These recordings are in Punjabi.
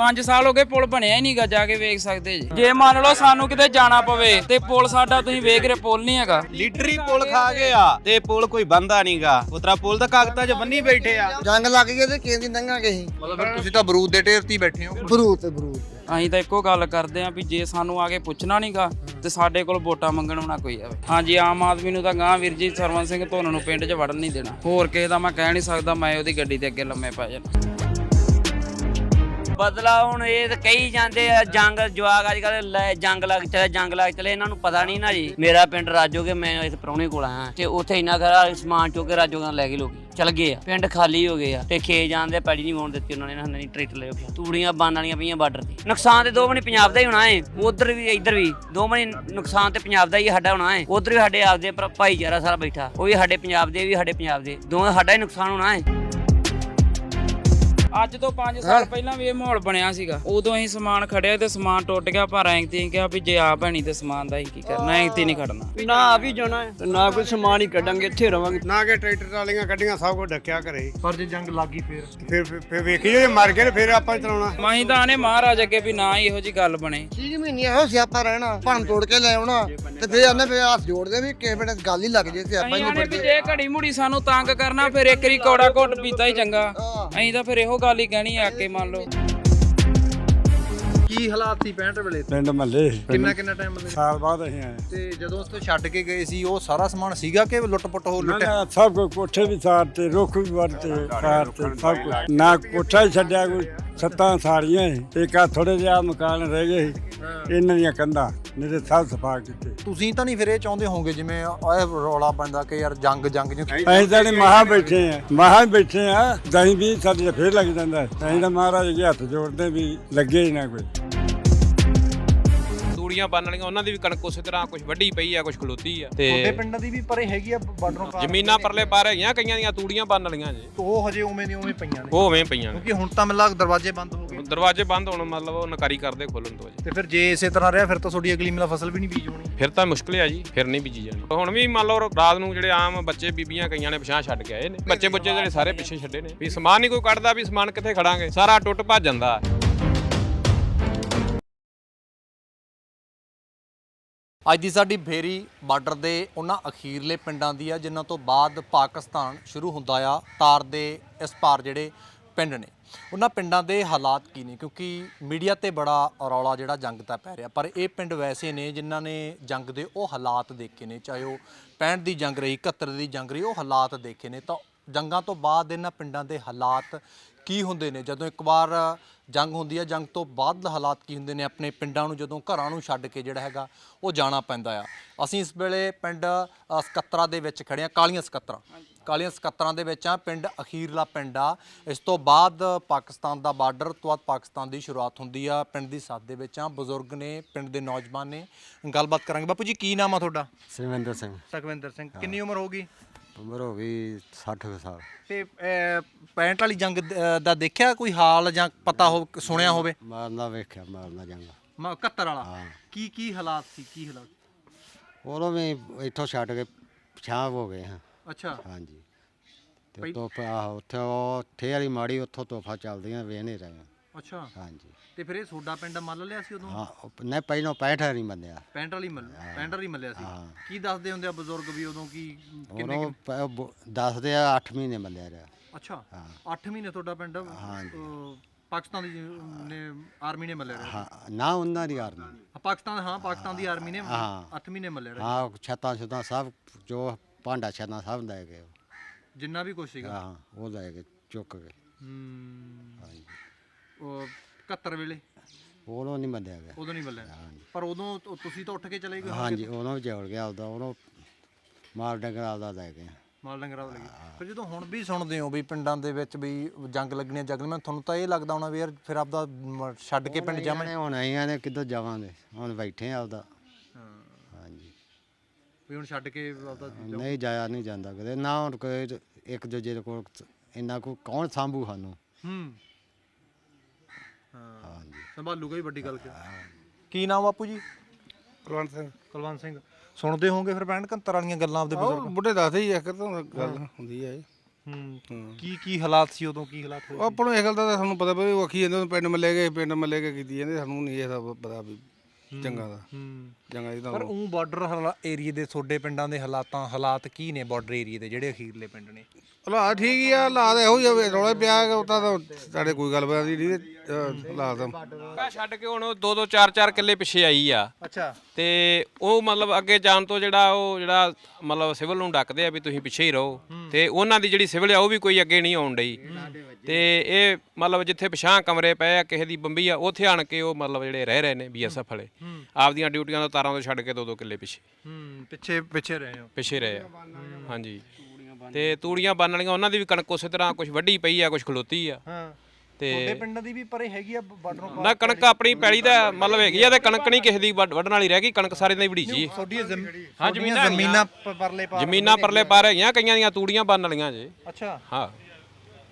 5 ਸਾਲ ਹੋ ਗਏ ਪੁਲ ਬਣਿਆ ਹੀ ਨਹੀਂਗਾ ਜਾ ਕੇ ਵੇਖ ਸਕਦੇ ਜੀ। ਜੇ ਮੰਨ ਲਓ ਸਾਨੂੰ ਕਿਤੇ ਜਾਣਾ ਪਵੇ ਤੇ ਪੁਲ ਸਾਡਾ ਤੁਸੀਂ ਵੇਖ ਰਹੇ ਪੁਲ ਨਹੀਂ ਹੈਗਾ। ਲੀਡਰੀ ਪੁਲ ਖਾ ਗਿਆ ਤੇ ਪੁਲ ਕੋਈ ਬੰਦਾ ਨਹੀਂਗਾ। ਉਤਰਾ ਪੁਲ ਤਾਂ ਕਾਗਜ਼ਾਂ 'ਚ ਬੰਨੀ ਬੈਠੇ ਆ। ਜੰਗ ਲੱਗ ਗਈ ਤੇ ਕੇਂਦੀ ਲੰਘਾਂਗੇ ਅਸੀਂ ਮਤਲਬ ਫਿਰ ਤੁਸੀਂ ਤਾਂ ਬਰੂਦ ਦੇ ਢੇਰ ਤੇ ਹੀ ਬੈਠੇ ਹੋ। ਬਰੂਦ ਤੇ ਬਰੂਦ ਅਸੀਂ ਤਾਂ ਇੱਕੋ ਗੱਲ ਕਰਦੇ ਆਂ ਵੀ ਜੇ ਸਾਨੂੰ ਆ ਕੇ ਪੁੱਛਣਾ ਨਹੀਂਗਾ ਤੇ ਸਾਡੇ ਕੋਲ ਵੋਟਾਂ ਮੰਗਣ ਨਾ ਕੋਈ ਆਵੇ। ਹਾਂਜੀ ਆਮ ਆਦਮੀ ਨੂੰ ਤਾਂ ਗਾਂ ਵੀਰ ਜੀ ਸਰਵਨ ਸਿੰਘ ਧੋਨ ਨੂੰ ਪਿੰਡ 'ਚ ਵੜਨ ਨਹੀਂ ਦੇਣਾ। ਹੋਰ ਕਿਸੇ ਦਾ ਮੈਂ ਕਹਿ ਨਹੀਂ ਸਕਦਾ ਮੈਂ ਉਹਦੀ ਗੱਡੀ ਦੇ ਅੱਗੇ ਲੰਮੇ ਪੈ ਜਾਣਾ। ਬਦਲਾ ਹੁਣ ਇਹ ਤਾਂ ਕਹੀ ਜਾਂਦੇ ਆ, ਜੰਗ ਜਵਾਗ ਅੱਜ ਕੱਲ ਜੰਗ ਲੱਗ ਚਲੇ, ਜੰਗ ਲੱਗ ਚਲੇ, ਇਹਨਾਂ ਨੂੰ ਪਤਾ ਨਹੀਂ ਨਾ ਜੀ। ਮੇਰਾ ਪਿੰਡ ਰਾਜੋਗੇ ਮੈਂ ਇਸ ਪ੍ਰਾਹੁਣੇ ਕੋਲ ਆਇਆ ਤੇ ਉੱਥੇ ਇੰਨਾ ਖਰਾ ਸਮਾਨ ਚੁੱਕ ਕੇ ਰਾਜੋਗਾ ਲੈ ਗਏ ਲੋਕੀ। ਚਲ ਗਏ ਆ। ਪਿੰਡ ਖਾਲੀ ਹੋ ਗਏ ਆ। ਤੇ ਖੇ ਜਾਂਦੇ ਪੈੜੀ ਨਹੀਂ ਵਾਉਣ ਦਿੱਤੀ ਉਹਨਾਂ ਨੇ, ਨਾ ਨਹੀਂ ਟਰੈਕਟਰ ਲੈ ਕੇ ਤੂੜੀਆਂ, ਬਾਣ ਵਾਲੀਆਂ ਪਈਆਂ ਬਾਰਡਰ ਤੇ। ਨੁਕਸਾਨ ਤੇ ਦੋ ਮਣੀ ਪੰਜਾਬ ਦਾ ਹੀ ਹੋਣਾ ਏ। ਉਧਰ ਵੀ, ਇੱਧਰ ਵੀ। ਦੋ ਮਣੀ ਨੁਕਸਾਨ ਤੇ ਪੰਜਾਬ ਦਾ ਹੀ ਸਾਡਾ ਹੋਣਾ ਏ। ਉਧਰ ਵੀ ਸਾਡੇ ਆਪਦੇ ਭਰਾ- ਭਾਈਚਾਰਾ ਸਾਰਾ ਬੈਠਾ। ਉਹ ਵੀ ਸਾਡੇ ਪੰਜਾਬ ਦੇ ਵੀ ਸਾਡੇ ਪੰਜਾਬ ਦੇ। ਦੋਵੇਂ ਸਾਡਾ ਹੀ ਨੁਕਸਾਨ ਹੋਣਾ ਏ। ਅੱਜ ਤੋਂ 5 ਸਾਲ ਪਹਿਲਾਂ ਵੀ ਇਹ ਮਾਹੌਲ ਬਣਿਆ ਸੀਗਾ। ਉਦੋਂ ਅਸੀਂ ਸਮਾਨ ਖੜਿਆ ਤੇ ਸਮਾਨ ਟੁੱਟ ਗਿਆ ਪਰ ਐਂ ਤੇ ਕਿਹਾ ਵੀ ਜੇ ਆ ਭੈਣੀ ਤੇ ਸਮਾਨ ਦਾ ਹੀ ਕੀ ਕਰਨਾ ਐਂ ਤੇ ਨਹੀਂ ਖੜਨਾ। ਨਾ ਆ ਵੀ ਜਾਣਾ ਹੈ। ਤੇ ਨਾ ਕੋਈ ਸਮਾਨ ਹੀ ਕੱਢਾਂਗੇ ਇੱਥੇ ਰਵਾਂਗੇ। ਨਾ ਕਿ ਟਰੈਕਟਰ ਟਰਾਲੀਆਂ ਕੱਢੀਆਂ ਸਭ ਕੁਝ ਡੱਕਿਆ ਘਰੇ। ਪਰ ਜੇ ਜੰਗ ਲੱਗੀ ਫੇਰ? ਫਿਰ ਫਿਰ ਵੇਖੀ ਜੇ ਮਰ ਗਏ ਫਿਰ ਆਪਾਂ ਹੀ ਚਲਾਉਣਾ। ਮਾਹੀਂ ਤਾਂ ਆਨੇ ਮਹਾਰਾਜ ਅੱਗੇ ਵੀ ਨਾ ਹੀ ਇਹੋ ਜੀ ਗੱਲ ਬਣੇ। 6 ਮਹੀਨੇ ਇਹੋ ਸਿਆਪਾ ਰਹਿਣਾ ਭੰਨ ਤੋੜ ਕੇ ਲੈ ਆਉਣਾ ਤੇ ਫਿਰ ਉਹਨੇ ਫਿਰ ਹੱਥ ਜੋੜਦੇ ਵੀ ਕਿਸੇ ਵੇਲੇ ਗੱਲ ਹੀ ਲੱਗ ਜੇ ਸਿਆਪਾ ਹੀ ਆਨੇ ਨਿਬੜ ਵੀ ਜੇ ਘੜੀ ਮੁੜੀ ਸਾਨੂੰ ਤੰਗ ਕਰਨਾ ਫਿਰ ਇੱਕ ਰੀ ਕੌੜਾ ਘੁੱਟ ਪੀਤਾ ਹੀ ਚੰਗਾ। ਅਸੀਂ ਤਾਂ ਫਿਰ ਇਹੋ ਗੱਲ ਹੀ ਕਹਿਣੀ ਆ ਕੇ ਮੰਨ ਲਓ। ਕੀ ਹਾਲਾਤ ਸੀ 65 ਵੇਲੇ? ਪਿੰਡ ਮੱਲੇ ਕਿੰਨਾ ਕਿੰਨਾ ਟਾਈਮ ਮਤਲਬ ਸਾਲ ਬਾਅਦ ਅਸੀਂ ਆਏ। ਤੇ ਜਦੋਂ ਉਸ ਤੋਂ ਛੱਡ ਕੇ ਗਏ ਸੀ ਉਹ ਸਾਰਾ ਸਮਾਨ ਸੀਗਾ ਕਿ ਲੁੱਟ-ਪੁੱਟ ਹੋ ਨਾ, ਲੁੱਟਿਆ? ਨਾ, ਸਭ ਕੁਝ ਕੋਠੇ ਵੀ ਸਾਰਤੇ ਰੁੱਖ ਵੀ ਵਰਤੇ ਸਾਰਤੇ ਸਭ ਕੁਝ ਨਾ ਕੋਠਾ ਹੀ ਛੱਡਿਆ ਕੋਈ ਸੱਤਾਂ ਸਾਰੀਆਂ ਸੀ ਇੱਕ ਆ ਥੋੜੇ ਜਿਹਾ ਮਕਾਨ ਰਹਿ ਗਏ ਸੀ ਇਹਨਾਂ ਦੀਆਂ ਕੰਧਾਂ ਨਹੀਂ ਤੇ ਸਭ ਸਫਾ ਕੀਤੇ। ਤੁਸੀਂ ਤਾਂ ਨਹੀਂ ਫਿਰ ਇਹ ਚਾਹੁੰਦੇ ਹੋਵੋਗੇ ਜਿਵੇਂ ਇਹ ਰੌਲਾ ਪੈਂਦਾ ਕਿ ਯਾਰ ਜੰਗ ਜੰਗ ਜਿਉਂ ਅਸੀਂ ਤਾਂ ਨਹੀਂ ਮਹਾ ਬੈਠੇ ਆ ਮਹਾ ਬੈਠੇ ਆ ਦਹੀਂ ਵੀ ਸਾਡੇ ਫੇਰ ਲੱਗ ਜਾਂਦਾ। ਅਸੀਂ ਤਾਂ ਮਹਾਰਾਜ ਅੱਗੇ ਹੱਥ ਜੋੜਦੇ ਵੀ ਲੱਗੇ ਹੀ ਨਾ ਕੋਈ। ਤੂੜੀਆਂ ਬੰਨ ਵਾਲੀਆਂ ਉਹਨਾਂ ਦੀ ਵੀ ਕਣਕ ਉਸੇ ਤਰ੍ਹਾਂ ਕੁਝ ਵੱਡੀ ਪਈ ਆ ਕੁਝ ਖਲੋਤੀ ਆ। ਤੁਹਾਡੇ ਤੇ ਪਿੰਡਾਂ ਦੀ ਵੀ ਪਰੇ ਹੈਗੀ ਆ ਬਾਰਡਰੋਂ ਪਾਰ ਜ਼ਮੀਨਾਂ ਪਰਲੇ ਪਾਰ ਹੈਗੀਆਂ ਕਈਆਂ ਦੀਆਂ ਤੂੜੀਆਂ ਬੰਨ ਵਾਲੀਆਂ ਜੀ। ਉਹ ਹਜੇ ਉਵੇਂ ਦੀ ਉਵੇਂ ਪਈਆਂ ਨੇ? ਉਹ ਉਵੇਂ ਪਈਆਂ ਨੇ। ਕਿਉਂਕਿ ਹੁਣ ਤਾਂ ਮੈਨੂੰ ਲੱਗ ਦਰਵਾਜ਼ੇ ਬੰਦ ਹੋ ਗਏ। ਦਰਵਾਜ਼ੇ ਬੰਦ ਹੋਣ ਮਤਲਬ ਉਹ ਨਕਾਰੀ ਕਰਦੇ ਖੋਲਣ ਤੋਂ ਜੀ ਤੇ ਫਿਰ ਜੇ ਇਸੇ ਤਰ੍ਹਾਂ ਰਿਹਾ ਫਿਰ ਤਾਂ ਤੁਹਾਡੀ ਅਗਲੀ ਮਿਲਾ ਫਸਲ ਵੀ ਨਹੀਂ ਬੀਜ ਹੋਣੀ। ਫਿਰ ਤਾਂ ਮੁਸ਼ਕਲ ਆ ਜੀ ਫਿਰ ਨਹੀਂ ਬੀਜੀ ਜਾਣੀ। ਹੁਣ ਵੀ ਮੰਨ ਲਓ ਰਾਤ ਨੂੰ ਜਿਹੜੇ ਆਮ ਬੱਚੇ ਬੀਬੀਆਂ ਕਈਆਂ ਨੇ ਪਿਛਾਂ ਛੱਡ ਕੇ ਆਏ ਨੇ। ਬੱਚੇ ਬੱਚੇ ਜਿਹੜੇ ਸਾਰੇ ਪਿੱਛੇ ਛੱਡੇ ਨੇ। ਵੀ ਸਮਾਨ ਨਹੀਂ ਕੋਈ ਕੱਢਦਾ ਵੀ ਸਮਾਨ ਕਿੱਥੇ ਖੜਾਂਗੇ? ਸਾਰਾ ਟੁੱਟ ਭੱਜ ਜਾਂਦਾ। ਅੱਜ ਦੀ ਸਾਡੀ ਫੇਰੀ ਬਾਰਡਰ ਦੇ ਉਹਨਾਂ ਅਖੀਰਲੇ ਪਿੰਡਾਂ ਦੀ ਆ, ਜਿਨ੍ਹਾਂ ਤੋਂ ਬਾਅਦ ਪਾਕਿਸਤਾਨ ਸ਼ੁਰੂ ਹੁੰਦਾ ਆ, ਤਾਰ ਦੇ ਇਸ ਪਾਰ ਜਿਹੜੇ ਪਿੰਡ ਨੇ। ਉਹਨਾਂ ਪਿੰਡਾਂ ਦੇ ਹਾਲਾਤ ਕੀ ਨੇ? ਕਿਉਂਕਿ ਮੀਡੀਆ ਤੇ ਬੜਾ ਰੌਲਾ ਜਿਹੜਾ ਜੰਗ ਦਾ ਪੈ ਰਿਹਾ। ਪਰ ਇਹ ਪਿੰਡ ਵੈਸੇ ਨੇ ਜਿਨ੍ਹਾਂ ਨੇ ਜੰਗ ਦੇ ਉਹ ਹਾਲਾਤ ਦੇਖੇ ਨੇ, ਚਾਹੇ ਉਹ 65 ਦੀ ਜੰਗ ਰਹੀ 71 ਦੀ ਜੰਗ ਰਹੀ, ਉਹ ਹਾਲਾਤ ਦੇਖੇ ਨੇ। ਤਾਂ ਜੰਗਾਂ ਤੋਂ ਬਾਅਦ ਇਹਨਾਂ ਪਿੰਡਾਂ ਦੇ ਹਾਲਾਤ ਕੀ ਹੁੰਦੇ ਨੇ? ਜਦੋਂ ਇੱਕ ਵਾਰ ਜੰਗ ਹੁੰਦੀ ਹੈ ਜੰਗ ਤੋਂ ਬਾਅਦ ਦੇ ਹਾਲਾਤ ਕੀ ਹੁੰਦੇ ਨੇ ਆਪਣੇ ਪਿੰਡਾਂ ਨੂੰ? ਜਦੋਂ ਘਰਾਂ ਨੂੰ ਛੱਡ ਕੇ ਜਿਹੜਾ ਹੈਗਾ ਉਹ ਜਾਣਾ ਪੈਂਦਾ ਆ। ਅਸੀਂ ਇਸ ਵੇਲੇ ਪਿੰਡ ਅ, ਸਕੱਤਰਾ ਦੇ ਵਿੱਚ ਖੜੇ ਆ ਕਾਲੀਆਂ ਸਕੱਤਰਾਂ। ਕਾਲੀਆਂ ਸਕੱਤਰਾਂ ਦੇ ਵਿੱਚ ਆ ਪਿੰਡ ਅਖੀਰਲਾ ਪਿੰਡ ਆ। ਇਸ ਤੋਂ ਬਾਅਦ ਪਾਕਿਸਤਾਨ ਦਾ ਬਾਰਡਰ ਤੋਂ ਬਾਅਦ ਪਾਕਿਸਤਾਨ ਦੀ ਸ਼ੁਰੂਆਤ ਹੁੰਦੀ ਆ ਪਿੰਡ ਦੀ ਸਾਥ ਦੇ ਵਿੱਚ ਆ। ਬਜ਼ੁਰਗ ਨੇ ਪਿੰਡ ਦੇ ਨੌਜਵਾਨ ਨੇ। ਗੱਲਬਾਤ ਕਰਾਂਗੇ। ਬਾਪੂ ਜੀ ਕੀ ਨਾਮ ਆ ਤੁਹਾਡਾ? ਸਿਮੰਦਰ ਸਿੰਘ। ਸੁਖਵਿੰਦਰ ਸਿੰਘ। ਕਿੰਨੀ ਉਮਰ ਹੋਗੀ ਉਮਰ ਹੋ ਗਈ 60 ਕੁ ਸਾਲ। ਤੇ 65 ਵਾਲੀ ਜੰਗ ਦ- ਦਾ ਦੇਖਿਆ ਕੋਈ ਹਾਲ ਜਾਂ ਪਤਾ ਹੋ ਸੁਣਿਆ ਹੋਵੇ? ਮਾਰਨਾ ਵੇਖਿਆ ਮਾਰਨਾ ਜਾਂਗਾ। 71 ਵਾਲਾ। ਕੀ ਕੀ ਹਾਲਾਤ ਸੀ ਕੀ ਹਾਲਾਤ? ਉਦੋਂ ਵੀ ਇੱਥੋਂ ਛੱਡ ਕੇ ਪਛਾਣ ਹੋ ਗਏ ਹਾਂ। ਅੱਛਾ। ਹਾਂਜੀ। ਤੇ ਤੋਹਫਾ ਆਹੋ ਉੱਥੇ ਉਹ ਠੇ ਵਾਲੀ ਮਾੜੀ ਉੱਥੋਂ ਤੋਹਫਾ ਚੱਲਦੀਆਂ ਵੇਖ ਨਹੀਂ ਰਹੇ। ਅੱਛਾ। ਹਾਂਜੀ। ਤੇ ਫਿਰ ਇਹ ਸੋਡਾ ਪਿੰਡ ਮੰਨ ਲਿਆ ਸੀ ਉਦੋਂ? ਹਾਂ ਉਹ- ਨਹੀਂ ਪਹਿਲਾਂ 65 ਨਹੀਂ ਬੰਦਿਆ 65 ਵਾਲੀ ਮੱਲ 65 ਵਾਲੀ ਮੱਲਿਆ ਸੀ। ਹਾਂ। ਕੀ ਦੱਸਦੇ ਹੁੰਦੇ ਆ ਬਜ਼ੁਰਗ ਵੀ ਉਦੋਂ ਕੀ ਕਿੰਨੇ ਉਦੋਂ ਪ- ਬ- ਦੱਸਦੇ ਆ 8 ਮਹੀਨੇ ਬੰਦਿਆ ਰਿਹਾ। ਅੱਛਾ। ਹਾਂ। 8 ਮਹੀਨੇ ਤੁਹਾਡਾ ਪਿੰਡ ਹਾਂਜੀ। ਅਹ, ਪਾਕਿਸਤਾਨ ਦੀ ਨੇ ਆਰਮੀ ਨੇ ਮੱਲਿਆ ਰਿਹਾ। ਹਾਂ ਨਾ ਉਹਨਾਂ ਦੀ ਆਰਮੀ। ਹਾਂ, ਪਾਕਿਸਤਾਨ ਹਾਂ ਪਾਕਿਸਤਾਨ ਦੀ ਆਰਮੀ ਨੇ ਹਾਂ। 8 ਮਹੀਨੇ ਮੱਲਿਆ ਰਿਹਾ। ਹਾਂ ਛੱਤਾਂ ਛੁੱਤਾਂ ਸਭ ਜੋ ਭਾਂਡਾ ਛੱਤਾਂ ਸਭ ਲੈ ਗਏ ਉਹ। ਜਿੰਨਾ ਵੀ ਕੁਛ ਸੀਗਾ। ਹਾਂ ਉਹ ਲੈ ਕੇ ਚੁੱਕ ਕੇ ਹੂੰ। ਹਾਂਜੀ। ਉਹ 71 ਵੇਲੇ? ਉਦੋਂ ਨਹੀਂ ਬੰਦਿਆ ਗਿਆ। ਉਦੋਂ ਨਹੀਂ ਮੱਲਿਆ ਪਰ ਉਦੋਂ ਤੁ- ਤੁਸੀਂ ਤਾਂ ਉੱਠ ਕੇ ਚਲੇ ਗਏ। ਹਾਂਜੀ ਉਹਨੂੰ ਵੀ ਜੋੜ ਗਿਆ ਉਹਦਾ ਉਹਨੂੰ ਮਾਲ ਡੰਗਰ ਆਪਦਾ ਲੈ ਗਏ। ਮਾਲ ਡੰਗਰਾਂ ਵਾਲੇ ਫਿਰ ਜਦੋਂ ਹੁਣ ਵੀ ਸੁਣਦੇ ਹੋ ਵੀ ਪਿੰਡਾਂ ਦੇ ਵਿੱਚ ਵੀ ਜੰਗ ਲੱਗਣੀਆਂ ਜੰਗ ਲੱਗਣੀਆਂ ਤੁਹਾਨੂੰ ਤਾਂ ਇਹ ਲੱਗਦਾ ਹੋਣਾ ਵੀ ਯਾਰ ਫਿਰ ਆਪਦਾ ਮ- ਛੱਡ ਕੇ ਪਿੰਡ ਜਾਵਾਂ। ਜਾਣੇ ਹੁਣ ਆਈਆਂ ਨੇ ਕਿੱਧਰ ਜਾਵਾਂਗੇ? ਹੁਣ ਬੈਠੇ ਆ ਆਪਦਾ। ਹਾਂਜੀ। ਵੀ ਹੁਣ ਛੱਡ ਕੇ ਆਪਦਾ ਨਹੀਂ ਜਾਇਆ ਨਹੀਂ ਜਾਂਦਾ ਕਦੇ। ਨਾ ਹੁਣ ਕੋਈ ਇੱਕ ਦੂਜੇ ਦੇ ਕੋਲ ਇੰਨਾ ਕੋ ਕੌਣ ਸੰਭੂ ਸਾਨੂੰ? ਹੂੰ। ਹਾਂ। ਹਾਂਜੀ। ਸੰਭਾਲੂਗਾ ਹੀ ਵੱਡੀ ਗੱਲ ਕਿ ਕੀ ਨਾਮ ਬਾਪੂ ਜੀ? ਕੁਲਵੰਤ ਸਿੰਘ। ਕੁਲਵੰਤ ਸਿੰਘ। ਸੁਣਦੇ ਹੋਵੋਗੇ ਫਿਰ ਪੈਣ ਕੰਤਰ ਵਾਲੀਆਂ ਗੱਲਾਂ ਆਪਦੇ ਬਜ਼ੁਰਗ? ਬੁੱਢੇ ਦੱਸਦੇ ਹੀ ਇੱਕ ਤਾਂ ਗੱਲ ਹੁੰਦੀ ਹੈ ਹੂੰ। ਕੀ ਕੀ ਹਾਲਾਤ ਸੀ ਉਦੋਂ? ਕੀ ਹਾਲਾਤ ਹੋਏ ਉਹ ਆਪਾਂ ਨੂੰ ਇਹ ਗੱਲ ਦਾ ਤਾਂ ਸਾਨੂੰ ਪਤਾ ਵੀ ਉਹ ਆਖੀ ਜਾਂਦੇ ਪਿੰਡ ਮੱਲੇ ਗਏ ਪਿੰਡ ਮੱਲੇ ਗਏ ਕੀਤੀ ਜਾਂਦੇ ਸਾਨੂੰ ਨਹੀਂ ਇਹ ਸਭ ਪਤਾ ਵੀ ਚੰਗਾ ਦਾ। ਹੂੰ। ਚੰਗਾ ਜੀ ਪਰ ਉਹ। ਬਾਰਡਰ ਏਰੀਏ ਦੇ ਤੁਹਾਡੇ ਪਿੰਡਾਂ ਦੇ ਹਾਲਾਤਾਂ ਹਾਲਾਤ ਕੀ ਨੇ ਬਾਰਡਰ ਏਰੀਏ ਦੇ ਜਿਹੜੇ ਅਖੀਰਲੇ ਪਿੰਡ ਨੇ? ਹਾਲਾਤ ਠੀਕ ਹੀ ਆ ਹਾਲਾਤ ਇਹੋ ਹੀ ਆ ਰੌਲਾ ਪਿਆ ਉਹ ਤਾਂ ਸਾਡੇ ਕੋਈ ਗੱਲ ਬਾਤ ਨਹੀਂ ਅਹ, ਹਾਲਾਤ। ਛੱਡ ਕੇ ਹੁਣ ਦੋ ਦੋ ਚਾਰ ਚਾਰ ਕਿੱਲੇ ਪਿੱਛੇ ਆਈ ਆ। ਅੱਛਾ। ਤੇ ਉਹ ਮਤਲਬ ਅੱਗੇ ਜਾਣ ਤੋਂ ਜਿਹੜਾ ਉਹ ਜਿਹੜਾ ਮਤਲਬ ਸਿਵਲ ਨੂੰ ਡੱਕਦੇ ਆ ਵੀ ਤੁਸੀਂ ਪਿੱਛੇ ਹੀ ਰਹੋ। ਤੇ ਉਹਨਾਂ ਦੀ ਜਿਹੜੀ ਸਿਵਲ ਆ ਉਹ ਵੀ ਕੋਈ ਅੱਗੇ ਨਹੀਂ ਆਉਣ ਡਈ। ਤੇ ਇਹ ਮਤਲਬ ਜਿੱਥੇ ਪਛਾਂ ਕਮਰੇ ਪਏ ਆ ਕਿਸੇ ਦੀ ਬੰਬੀ ਆ ਉੱਥੇ ਆਣ ਕੇ ਉਹ ਮਤਲਬ ਜਿਹੜੇ ਰਹਿ ਰਹੇ ਨੇ ਬੀਐਸਐਫ ਵਾਲੇ। ਆਪਦੀਆਂ ਡਿਊਟੀਆਂ ਤੋਂ ਤਾਰਾਂ ਤੋਂ ਛੱਡ ਕੇ ਦੋ ਦੋ ਕਿੱਲੇ ਪਿੱਛੇ। ਹੂੰ ਪਿੱਛੇ ਪਿੱਛੇ ਰਹੇ ਹੋ। ਪਿੱਛੇ ਰਹੇ ਆ। ਹਾਂਜੀ। ਤੇ ਤੂੜੀਆਂ ਬੰਨ ਵਾਲੀਆਂ ਉਹਨਾਂ ਦੀ ਵੀ ਕਣਕ ਉਸੇ ਤਰ੍ਹਾਂ ਕੁਝ ਵੱਡੀ ਪਈ ਆ ਕੁਝ ਖਲੋਤੀ ਆ। ਹਾਂ। ਤੇ ਤੁਹਾਡੇ ਪਿੰਡਾਂ ਦੀ ਵੀ ਪਰੇ ਹੈਗੀ ਆ ਬਾਰਡਰ ਨੂੰ ਕਣਕ ਆਪਣੀ ਪੈਲੀ ਦਾ ਮਤਲਬ ਹੈਗੀ ਆ ਤੇ ਕਣਕ ਨਹੀਂ ਕਿਸੇ ਦੀ ਵੱਢ- ਵੱਢਣ ਵਾਲੀ ਰਹਿ ਗਈ ਕਣਕ ਸਾਰੇ ਦੀ ਵੜੀਜੀ ਤੁਹਾਡੀ ਹਾਂ ਜ਼ਮੀਨਾਂ ਪਰਲੇ ਪਾ ਜ਼ਮੀਨਾਂ ਪਰਲੇ ਪਾਰ ਹੈਗੀਆਂ ਕਈਆਂ ਦੀਆਂ ਤੂੜੀਆਂ ਬੰਨ ਵਾਲੀਆਂ ਜੇ। ਅੱਛਾ। ਹਾਂ।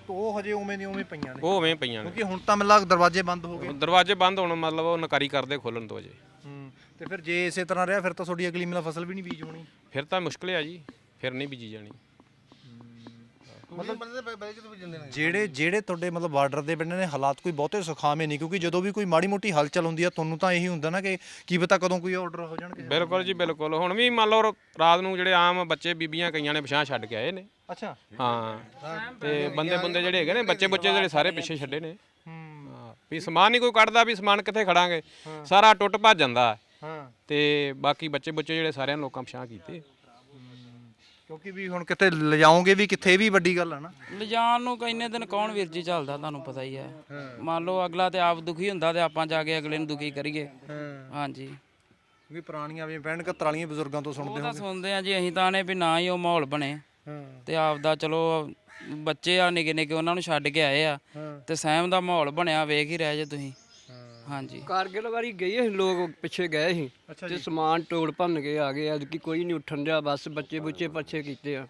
ਤੇ ਉਹ ਹਜੇ ਉਵੇਂ ਦੀ ਉਵੇਂ ਪਈਆਂ ਨੇ। ਉਹ ਉਵੇਂ ਪਈਆਂ ਨੇ। ਕਿਉਂਕਿ ਹੁਣ ਤਾਂ ਮੈਨੂੰ ਲੱਗਦਾ ਦਰਵਾਜ਼ੇ ਬੰਦ ਹੋ ਗਏ। ਦਰਵਾਜ਼ੇ ਬੰਦ ਹੋਣ ਮਤਲਬ ਉਹ ਨਕਾਰੀ ਕਰਦੇ ਖੋਲਣ ਤੋਂ ਅਜੇ ਹੂੰ ਤੇ ਫਿਰ ਜੇ ਇਸੇ ਤਰ੍ਹਾਂ ਰਿਹਾ ਫਿਰ ਤਾਂ ਤੁਹਾਡੀ ਅਗਲੀ ਮਿਲਾ ਫਸਲ ਵੀ ਨਹੀਂ ਬੀਜ ਹੋਣੀ। ਫਿਰ ਤਾਂ ਮੁਸ਼ਕਲ ਆ ਜੀ ਫਿਰ ਨਹੀਂ ਬੀਜੀ ਜਾਣੀ। ਜਿਹੜੇ ਜਿਹੜੇ ਤੁਹਾਡੇ ਮਤਲਬ ਬਾਰਡਰ ਦੇ ਪਿੰਡ ਨੇ ਹਾਲਾਤ ਕੋਈ ਬਹੁਤੇ ਸੁਖਾਵੇਂ ਨਹੀਂ ਕਿਉਂਕਿ ਜਦੋਂ ਵੀ ਕੋਈ ਮਾੜੀ ਮੋਟੀ ਹਲਚਲ ਹੁੰਦੀ ਆ ਤੁਹਾਨੂੰ ਤਾਂ ਇਹੀ ਹੁੰਦਾ ਨਾ ਕਿ ਕੀ ਪਤਾ ਕਦੋਂ ਕੋਈ ਆਰਡਰ ਹੋ ਜਾਣਗੇ। ਬਿਲਕੁਲ ਜੀ ਬਿਲਕੁਲ। ਹੁਣ ਵੀ ਮੰਨ ਲਓ ਰਾਤ ਨੂੰ ਜਿਹੜੇ ਆਮ ਬੱਚੇ ਬੀਬੀਆਂ ਕਈਆਂ ਨੇ ਪਛਾਣ ਛੱਡ ਕੇ ਆਏ ਨੇ। ਅੱਛਾ। ਹਾਂ ਤੇ ਬੰਦੇ ਬੰਦੇ ਜਿਹੜੇ ਹੈਗੇ ਨੇ ਬੱਚੇ ਬੱਚੇ ਜਿਹੜੇ ਸਾਰੇ ਪਿੱਛੇ ਛੱਡੇ ਨੇ। ਹਾਂ। ਵੀ ਸਮਾਨ ਨਹੀਂ ਕੋਈ ਕੱਢਦਾ ਵੀ ਸਮਾਨ ਕਿੱਥੇ ਖੜਾਂਗੇ? ਸਾਰਾ ਟੁੱਟ ਭੱਜ ਜਾਂਦਾ। ਹਾਂ। ਤੇ ਬਾਕੀ ਬੱਚੇ ਬੱਚੇ ਜਿਹੜੇ ਸਾਰਿਆਂ ਲੋਕਾਂ ਪਛਾਣ ਕੀਤੇ। ਕਿਉਂਕਿ ਵੀ ਹੁਣ ਕਿਤੇ ਲਿਜਾਓਗੇ ਵੀ ਕਿੱਥੇ ਇਹ ਵੀ ਵੱਡੀ ਗੱਲ ਆ ਨਾ। ਲਿਜਾਣ ਨੂੰ ਕਿੰਨੇ ਦਿਨ ਕੌਣ ਵੀਰ ਜੀ ਚੱਲਦਾ ਤੁਹਾਨੂੰ ਪਤਾ ਹੀ ਹੈ। ਮੰਨ ਲਓ ਅਗਲਾ ਤੇ ਆਪ ਦੁਖੀ ਹੁੰਦਾ ਤੇ ਆਪਾਂ ਜਾ ਕੇ ਅਗਲੇ ਨੂੰ ਦੁਖੀ ਕਰੀਏ। ਹਾਂਜੀ। ਕਿਉਂਕਿ ਪੁਰਾਣੀਆਂ ਵੀ 65 71 ਵਾਲੀਆਂ ਬਜ਼ੁਰਗਾਂ ਤੋਂ ਉਹ ਸੁਣਦੇ ਤਾਂ ਸੁਣਦੇ ਆ ਜੀ ਅਸੀਂ ਤਾਂ ਨੇ ਵੀ ਨਾ ਹੀ ਉਹ ਮਾਹੌਲ ਬਣੇ। ਤੇ ਆਪ ਦਾ ਚਲੋ ਬੱਚੇ ਆ ਨਿੱਕੇ ਨਿੱਕੇ ਉਹਨਾਂ ਨੂੰ ਛੱਡ ਕੇ ਆਏ ਆ। ਤੇ ਸਹਿਮ ਦਾ ਮਾਹੌਲ ਬਣਿਆ ਵੇਖ ਹੀ ਰਹੇ ਜੇ ਤੁਸੀਂ। ਹਾਂਜੀ। ਕਾਰਗਿਲ ਵਾਰੀ ਗਏ ਸੀ ਲੋਕ ਪਿੱਛੇ ਗਏ ਸੀ। ਤੇ ਸਮਾਨ ਟੋੜ ਭੰਨ ਕੇ ਆ ਗਏ ਅੱਜ ਕੀ ਕੋਈ ਨਹੀਂ ਉੱਠਣ ਡਿਆ ਬਸ ਬੱਚੇ ਬੁੱਚੇ ਪੱਛੇ ਕੀਤੇ ਆ।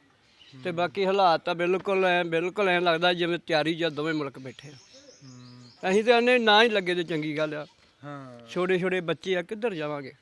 ਤੇ ਬਾਕੀ ਹਾਲਾਤ ਤਾਂ ਬਿਲਕੁਲ ਐ ਬਿਲਕੁਲ ਐ ਲੱਗਦਾ ਜਿਵੇਂ ਤਿਆਰੀ ਜਾਂ ਦੋਵੇਂ ਮੁਲਕ ਬੈਠੇ ਆ। ਅਸੀਂ ਤਾਂ ਆਨੇ ਨਾ ਹੀ ਲੱਗੇ ਤੇ ਚੰਗੀ ਗੱਲ ਆ। ਹਾਂ। ਛੋਟੇ ਛੋਟੇ ਬੱਚੇ ਆ ਕਿੱਧਰ ਜਾਵਾਂਗੇ?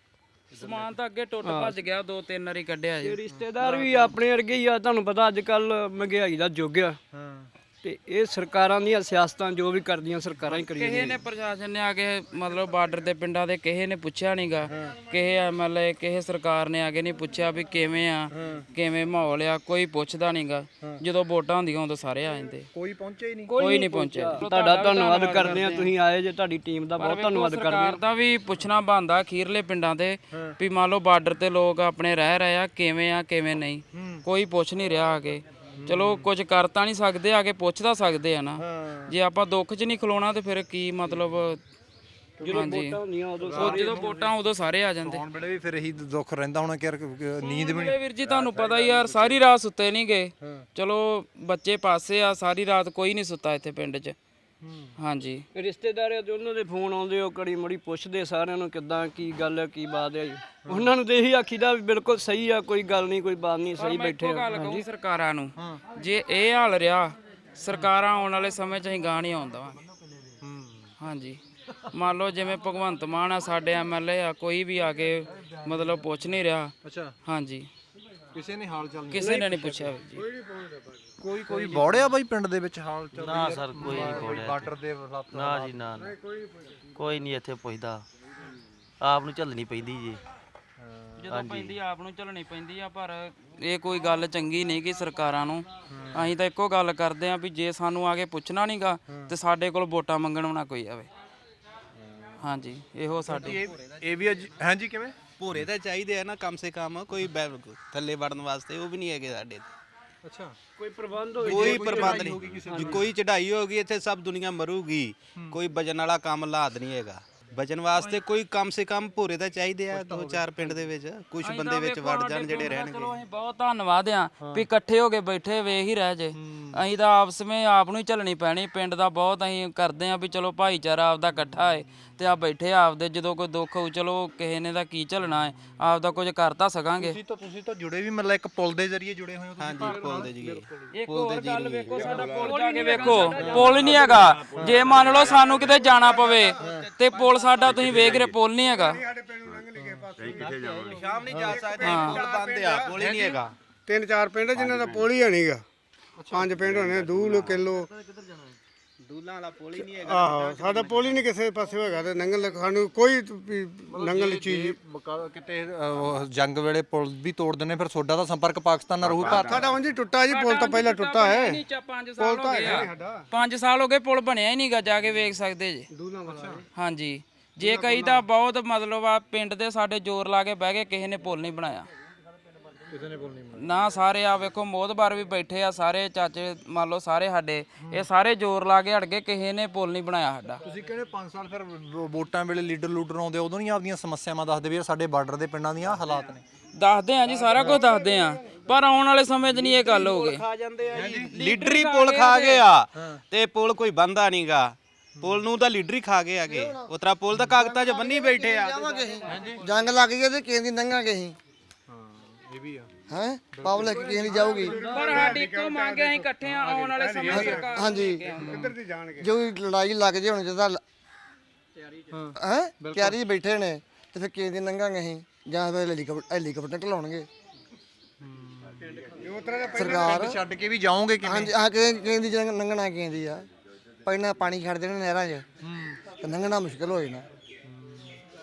ਸਮਾਨ ਤਾਂ ਅੱਗੇ ਟੁੱਟ ਭੱਜ ਗਿਆ ਦੋ ਤਿੰਨ ਵਾਰੀ ਕੱਢਿਆ ਜੀ। ਰਿਸ਼ਤੇਦਾਰ ਵੀ ਆਪਣੇ ਵਰਗੇ ਹੀ ਆ ਤੁਹਾਨੂੰ ਪਤਾ ਅੱਜ ਕੱਲ ਮਹਿੰਗਾਈ ਦਾ ਯੁੱਗ ਆ। ਹਾਂ। ਤੇ ਇਹ ਸਰਕਾਰਾਂ ਦੀਆਂ ਸਿਆਸਤਾਂ ਜੋ ਵੀ ਕਰਦੀਆਂ ਸਰਕਾਰਾਂ ਹੀ ਕਰੀ ਕਿਸੇ ਨੇ ਪ੍ਰਸ਼ਾਸਨ ਨੇ ਆ ਕੇ ਮਤਲਬ ਬਾਰਡਰ ਦੇ ਪਿੰਡਾਂ ਦੇ ਕਿਸੇ ਨੇ ਪੁੱਛਿਆ ਨਹੀਂਗਾ ਕਿਸੇ ਐਮਐਲਏ ਕਿਸੇ ਸਰਕਾਰ ਨੇ ਆ ਕੇ ਨਹੀਂ ਪੁੱਛਿਆ ਵੀ ਕਿਵੇਂ ਆ ਕਿਵੇਂ ਮਾਹੌਲ ਆ ਕੋਈ ਪੁੱਛਦਾ ਨਹੀਂਗਾ ਜਦੋਂ ਵੋਟਾਂ ਹੁੰਦੀਆਂ ਉਦੋਂ ਸਾਰੇ ਆ ਜਾਂਦੇ। ਕੋਈ ਪਹੁੰਚੇ ਹੀ ਨਹੀਂ। ਕੋਈ ਨਹੀਂ ਪਹੁੰਚਿਆ। ਤੁਹਾਡਾ ਧੰਨਵਾਦ ਕਰਦੇ ਆ ਤੁਸੀਂ ਆਏ ਜੇ ਤੁਹਾਡੀ ਟੀਮ ਦਾ ਬਹੁਤ ਧੰਨਵਾਦ ਕਰਦੇ ਸਰਕਾਰ ਦਾ ਵੀ ਪੁੱਛਣਾ ਬੰਦਾ ਅਖੀਰਲੇ ਪਿੰਡਾਂ ਦੇ ਵੀ ਮੰਨ ਲਓ ਬਾਰਡਰ ਤੇ ਲੋਕ ਆਪਣੇ ਰਹਿ ਰਹੇ ਆ ਕਿਵੇਂ ਆ ਕਿਵੇਂ ਨਹੀਂ। ਕੋਈ ਪੁੱਛ ਨਹੀਂ ਰਿਹਾ ਆ ਕੇ। ਚਲੋ ਕੁਝ ਕਰ ਤਾਂ ਨਹੀਂ ਸਕਦੇ ਆ ਕੇ ਪੁੱਛ ਤਾਂ ਸਕਦੇ ਆ ਨਾ। ਜੇ ਆਪਾਂ ਦੁੱਖ 'ਚ ਨਹੀਂ ਖਲੋਣਾ ਤੇ ਫਿਰ ਕੀ ਮਤਲਬ? ਹੁੰਦੀਆਂ ਉਦੋਂ ਜਦੋਂ ਵੋਟਾਂ ਉਦੋਂ ਸਾਰੇ ਆ ਜਾਂਦੇ। ਆਉਣ ਵੇਲੇ ਵੀ ਫਿਰ ਇਹੀ ਦੁੱਖ ਰਹਿੰਦਾ ਹੋਣਾ ਕਿ ਯਾਰ ਨੀਂਦ ਵੀ ਵੇਲੇ ਵੀਰ ਜੀ ਤੁਹਾਨੂੰ ਪਤਾ ਹੀ ਯਾਰ ਸਾਰੀ ਰਾਤ ਸੁੱਤੇ ਨਹੀਂ ਗਏ ਚਲੋ ਬੱਚੇ ਪਾਸੇ ਆ ਸਾਰੀ ਰਾਤ ਕੋਈ ਨਹੀਂ ਸੁੱਤਾ ਇੱਥੇ ਪਿੰਡ 'ਚ। ਹਾਂਜੀ। ਰਿਸ਼ਤੇਦਾਰਾਂ ਦੇ ਉਹਨਾਂ ਦੇ ਫੋਨ ਆਉਂਦੇ ਉਹ ਕੜੀ ਮੜੀ ਪੁੱਛਦੇ ਸਾਰਿਆਂ ਨੂੰ ਕਿੱਦਾਂ ਕੀ ਗੱਲ ਹੈ ਕੀ ਬਾਤ ਹੈ ਜੀ। ਉਹਨਾਂ ਨੂੰ ਤੇ ਇਹੀ ਆਖੀਦਾ ਵੀ ਬਿਲਕੁਲ ਸਹੀ ਆ ਕੋਈ ਗੱਲ ਨਹੀਂ ਕੋਈ ਬਾਤ ਨਹੀਂ ਸਹੀ ਬੈਠੇ ਆ। ਗੱਲ ਕਹੂੰ ਸਰਕਾਰਾਂ ਨੂੰ ਜੇ ਇਹ ਹਾਲ ਰਿਹਾ ਸਰਕਾਰਾਂ ਆਉਣ ਵਾਲੇ ਸਮੇਂ 'ਚ ਅਸੀਂ ਗਾਂ ਨਹੀਂ ਆਉਣ ਦੇਵਾਂਗੇ। ਹਾਂਜੀ। ਮੰਨ ਲਓ ਜਿਵੇਂ ਭਗਵੰਤ ਮਾਨ ਆ ਸਾਡੇ ਐਮਐਲਏ ਆ ਕੋਈ ਵੀ ਆ ਕੇ ਮਤਲਬ ਪੁੱਛ ਨਹੀਂ ਰਿਹਾ। ਅੱਛਾ। ਹਾਂਜੀ। ਕਿਸੇ ਨੇ ਹਾਲ ਚਾਲ ਕਿਸੇ ਨੇ ਨਹੀਂ ਪੁੱਛਿਆ ਜੀ। ਕੋਈ ਕੋਈ ਬੌੜਿਆ ਬਾਈ ਪਿੰਡ ਦੇ ਵਿੱਚ ਹਾਲ ਚਾਲ ਨਾ ਸਰ ਕੋਈ ਨਹੀਂ ਬੋਲਿਆ ਬਾਰਡਰ ਦੇ ਹਾਲਾਤ ਨਾ ਜੀ ਨਾ ਨਾ। ਕੋਈ ਨਹੀਂ ਇੱਥੇ ਪੁੱਛਦਾ। ਆਪ ਨੂੰ ਝੱਲਣੀ ਪੈਂਦੀ ਜੀ। ਜਦੋਂ ਪੈਂਦੀ ਆਪ ਨੂੰ ਝੱਲਣੀ ਪੈਂਦੀ ਆ ਪਰ ਇਹ ਕੋਈ ਗੱਲ ਚੰਗੀ ਨਹੀਂ ਕਿ ਸਰਕਾਰਾਂ ਨੂੰ। ਅਸੀਂ ਤਾਂ ਇੱਕੋ ਗੱਲ ਕਰਦੇ ਆ ਵੀ ਜੇ ਸਾਨੂੰ ਆ ਕੇ ਪੁੱਛਣਾ ਨਹੀਂਗਾ ਤੇ ਸਾਡੇ ਕੋਲ ਵੋਟਾਂ ਮੰਗਣ ਨਾ ਕੋਈ ਆਵੇ। ਹਾਂਜੀ ਇਹੋ ਸਾਡੀ। ਇਹ ਇਹ ਵੀ ਅੱਜ ਹਾਂਜੀ ਕਿਵੇਂ? ਭੂਰੇ ਤਾਂ ਚਾਹੀਦੇ ਆ ਨਾ ਕਮ ਸੇ ਕਮ ਕੋਈ ਬੈ- ਥੱਲੇ ਵੜਨ ਵਾਸਤੇ ਉਹ ਵੀ ਨਹੀਂ ਹੈਗੇ ਸਾਡੇ ਅੱਛਾ। ਕੋਈ ਪ੍ਰਬੰਧ ਹੋਵੇ ਕੋਈ ਪ੍ਰਬੰਧ ਨਹੀਂ। ਜੇ ਕੋਈ ਚੜਾਈ ਹੋਗੀ ਇੱਥੇ ਸਭ ਦੁਨੀਆ ਮਰੂਗੀ। ਕੋਈ ਵਜਨ ਵਾਲਾ ਕੰਮ ਲਾਦ ਨਹੀਂ ਹੈਗਾ। ਵਜਨ ਵਾਸਤੇ ਕੋਈ ਕਮ ਸੇ ਕਮ ਭੂਰੇ ਤਾਂ ਚਾਹੀਦੇ ਆ ਦੋ ਚਾਰ ਪਿੰਡ ਦੇ ਵਿੱਚ ਕੁਝ ਬੰਦੇ ਵਿੱਚ ਵੜ ਜਾਣ ਜਿਹੜੇ ਰਹਿਣਗੇ। ਚਲੋ ਅਸੀਂ ਬਹੁਤ ਧੰਨਵਾਦ ਆ ਵੀ ਇਕੱਠੇ ਹੋ ਕੇ ਬੈਠੇ ਵੇਖ ਹੀ ਰਹਿ ਜੇ। ਅਸੀਂ ਤਾਂ ਆਪਸ ਵਿੱਚ ਆਪ ਨੂੰ ਹੀ ਝੱਲਣੀ ਪੈਣੀ ਪਿੰਡ ਦਾ ਬਹੁਤ ਅਸੀਂ ਕਰਦੇ ਆ ਵੀ ਚਲੋ ਭਾਈਚਾਰਾ ਆਪਦਾ ਇਕੱਠਾ ਹੈ ਤੇ ਆ ਬੈਠੇ ਆਪਦੇ ਜਦੋਂ ਕੋਈ ਦੁੱਖ ਹੋਊ ਚਲੋ ਕਿਸੇ ਨੇ ਦਾ ਕੀ ਝੱਲਣਾ ਹੈ ਆਪਦਾ ਕੁਝ ਕਰ ਤਾਂ ਸਕਾਂਗੇ। ਤੁਸੀਂ ਤਾਂ ਤੁਸੀਂ ਤਾਂ ਜੁੜੇ ਵੀ ਮਤਲਬ ਇੱਕ ਪੁਲ ਦੇ ਜ਼ਰੀਏ ਜੁੜੇ ਹੋਏ ਹੋ ਤੁਸੀਂ। ਹਾਂਜੀ ਪੁੱਲ ਦੇ ਜੀ ਇੱਕ ਹੋਰ ਗੱਲ ਵੇਖੋ ਸਾਡਾ ਪੁਲ ਜਾ ਕੇ ਵੇਖੋ ਪੁਲ ਨਹੀਂ ਹੈਗਾ। ਜੇ ਮੰਨ ਲਓ ਸਾਨੂੰ ਕਿਤੇ ਜਾਣਾ ਪਵੇ ਤੇ ਪੁਲ ਸਾਡਾ ਤੁਸੀਂ ਵੇਖ ਰਹੇ ਪੁਲ ਨਹੀਂ ਹੈਗਾ। ਸ਼ਾਮ ਨਹੀਂ ਜਾ ਸਕਦੇ ਪੁੱਲ ਬੰਦ ਆ ਪੁੱਲ ਹੀ ਨਹੀਂ ਹੈਗਾ ਤਿੰਨ ਚਾਰ ਪਿੰਡ ਜਿਨ੍ਹਾਂ ਦਾ ਪੁਲ ਹੀ ਨਹੀਂਗਾ ਪੰਜ ਪਿੰਡ ਹੋਣੇ ਦੂਲ ਕਿਲੋ। ਦੂਲਾਂ ਵਾਲਾ ਪੁਲ ਹੀ ਨਹੀਂ ਹੈਗਾ। ਆਹੋ ਸਾਡਾ ਪੁਲ ਹੀ ਨਹੀਂ ਕਿਸੇ ਪਾਸੇ ਹੋਏਗਾ ਤੇ ਨੰਗਲ ਸਾਨੂੰ ਕੋਈ ਨੰਗਲ ਚੀਜ਼ ਬਕਾ- ਕਿਤੇ ਅਹ, ਜੰਗ ਵੇਲੇ ਪੁਲ ਵੀ ਤੋੜ ਦਿੰਦੇ ਫਿਰ ਸੋਡਾ ਦਾ ਸੰਪਰਕ ਪਾਕਿਸਤਾਨ ਨਾਲ ਰਹੂ ਭਾਰਤ ਸਾਡਾ ਉਂਝ ਹੀ ਟੁੱਟਾ ਜੀ ਪੁਲ ਤਾਂ ਪਹਿਲਾਂ ਟੁੱਟਾ ਹੈ। 5 ਸਾਲ ਹੋ ਗਏ ਆ 5 ਸਾਲ ਹੋ ਗਏ ਪੁਲ ਬਣਿਆ ਹੀ ਨਹੀਂਗਾ ਜਾ ਕੇ ਵੇਖ ਸਕਦੇ ਜੀ। ਦੂਲਾਂ ਵਾਲਾ ਹਾਂਜੀ। ਜੇ ਕਈ ਤਾਂ ਬਹੁਤ ਮਤਲਬ ਆ ਪਿੰਡ ਦੇ ਸਾਡੇ ਜ਼ੋਰ ਲਾ ਕੇ ਬਹਿ ਗਏ ਕਿਸੇ ਨੇ ਪੁਲ ਨਹੀਂ ਬਣਾਇਆ। ਕਿਸੇ ਨੇ ਪੁਲ ਨਹੀਂ ਨਾ ਸਾਰੇ ਆ ਵੇਖੋ ਮੋਦਬਾਰ ਵੀ ਬੈਠੇ ਆ ਸਾਰੇ ਚਾਚੇ ਮੰਨ ਲਓ ਸਾਰੇ ਸਾਡੇ ਇਹ ਸਾਰੇ ਜ਼ੋਰ ਲਾ ਕੇ ਹਟ ਗਏ ਕਿਸੇ ਨੇ ਪੁਲ ਨਹੀਂ ਬਣਾਇਆ ਸਾਡਾ। ਤੁਸੀਂ ਕਹਿੰਦੇ 5 ਸਾਲ ਫਿਰ ਵੋਟਾਂ ਵੇਲੇ ਲੀਡਰ ਲੂਡਰ ਆਉਂਦੇ ਉਦੋਂ ਨਹੀਂ ਆਪਦੀਆਂ ਸਮੱਸਿਆਵਾਂ ਦੱਸਦੇ ਵੀ ਸਾਡੇ ਬਾਰਡਰ ਦੇ ਪਿੰਡਾਂ ਦੀਆਂ ਹਾਲਾਤ ਨੇ? ਦੱਸਦੇ ਆ ਜੀ ਸਾਰਾ ਕੁਝ ਦੱਸਦੇ ਆ। ਪਰ ਆਉਣ ਵਾਲੇ ਸਮੇਂ 'ਚ ਨਹੀਂ ਇਹ ਗੱਲ ਹੋ ਗਈ। ਖਾ ਜਾਂਦੇ ਆ ਜੀ। ਲੀਡਰ ਹੀ ਪੁਲ ਖਾ ਗਏ ਆ। ਤੇ ਪੁਲ ਕੋਈ ਬੰਦਾ ਨਹੀਂਗਾ ਪੁਲ ਨੂੰ ਤਾਂ ਲੀਡਰ ਹੀ ਖਾ ਗਏ ਆਗੇ ਉਤਰਾ ਪੁਲ ਤਾਂ ਕਾਗਜ਼ਾਂ 'ਚ ਬੰਨੀ ਬੈਠੇ ਆ। ਜਾਵਾਂਗੇ ਅਸੀਂ। ਜੰਗ ਲੱਗ ਗਈ ਤੇ ਕਿਸੇ ਦੀ ਲੰਘਾਂਗੇ ਅਸੀਂ। ਹਾਂ ਇਹ ਵੀ ਆ। ਹੈ? ਪਬਲਿਕ ਕਿਸੇ ਦੀ ਜਾਊਗੀ। ਪਰ ਸਾਡੀ ਇੱਕੋ ਮੰਗ ਹੈ ਅਸੀਂ ਇਕੱਠੇ ਆ ਆਉਣ ਵਾਲੇ ਸਮੇਂ ਸਰਕਾਰ ਹਾਂਜੀ। ਕਿੱਧਰ ਦੀ ਜਾਣਗੇ। ਜੋ ਲੜਾਈ ਲੱਗ ਜੇ ਹੁਣ ਜਿਹਦਾ ਹੈ। ਤਿਆਰੀ 'ਚ ਬੈਠੇ ਨੇ ਤੇ ਫਿਰ ਕਿਸੇ ਦੀ ਲੰਘਾਂਗੇ ਅਸੀਂ ਜਾਂ ਫਿਰ ਹੈਲੀਕਾਪਟਰ ਹੈਲੀਕਾਪਟਰ ਚਲਾਉਣਗੇ। ਸਰਕਾਰ ਛੱਡ ਕੇ ਵੀ ਜਾਓਗੇ ਕਿਵੇਂ? ਹਾਂਜੀ ਆ ਕਿਸੇ ਕਿਸੇ ਦੀ ਜੰਗ ਲੰਘਣਾ ਕਿਸੇ ਦੀ ਆ। ਪਹਿਲਾਂ ਪਾਣੀ ਛੱਡ ਦੇਣਾ ਨਹਿਰਾਂ 'ਚ। ਤੇ ਲੰਘਣਾ ਮੁਸ਼ਕਲ ਹੋ ਜਾਣਾ।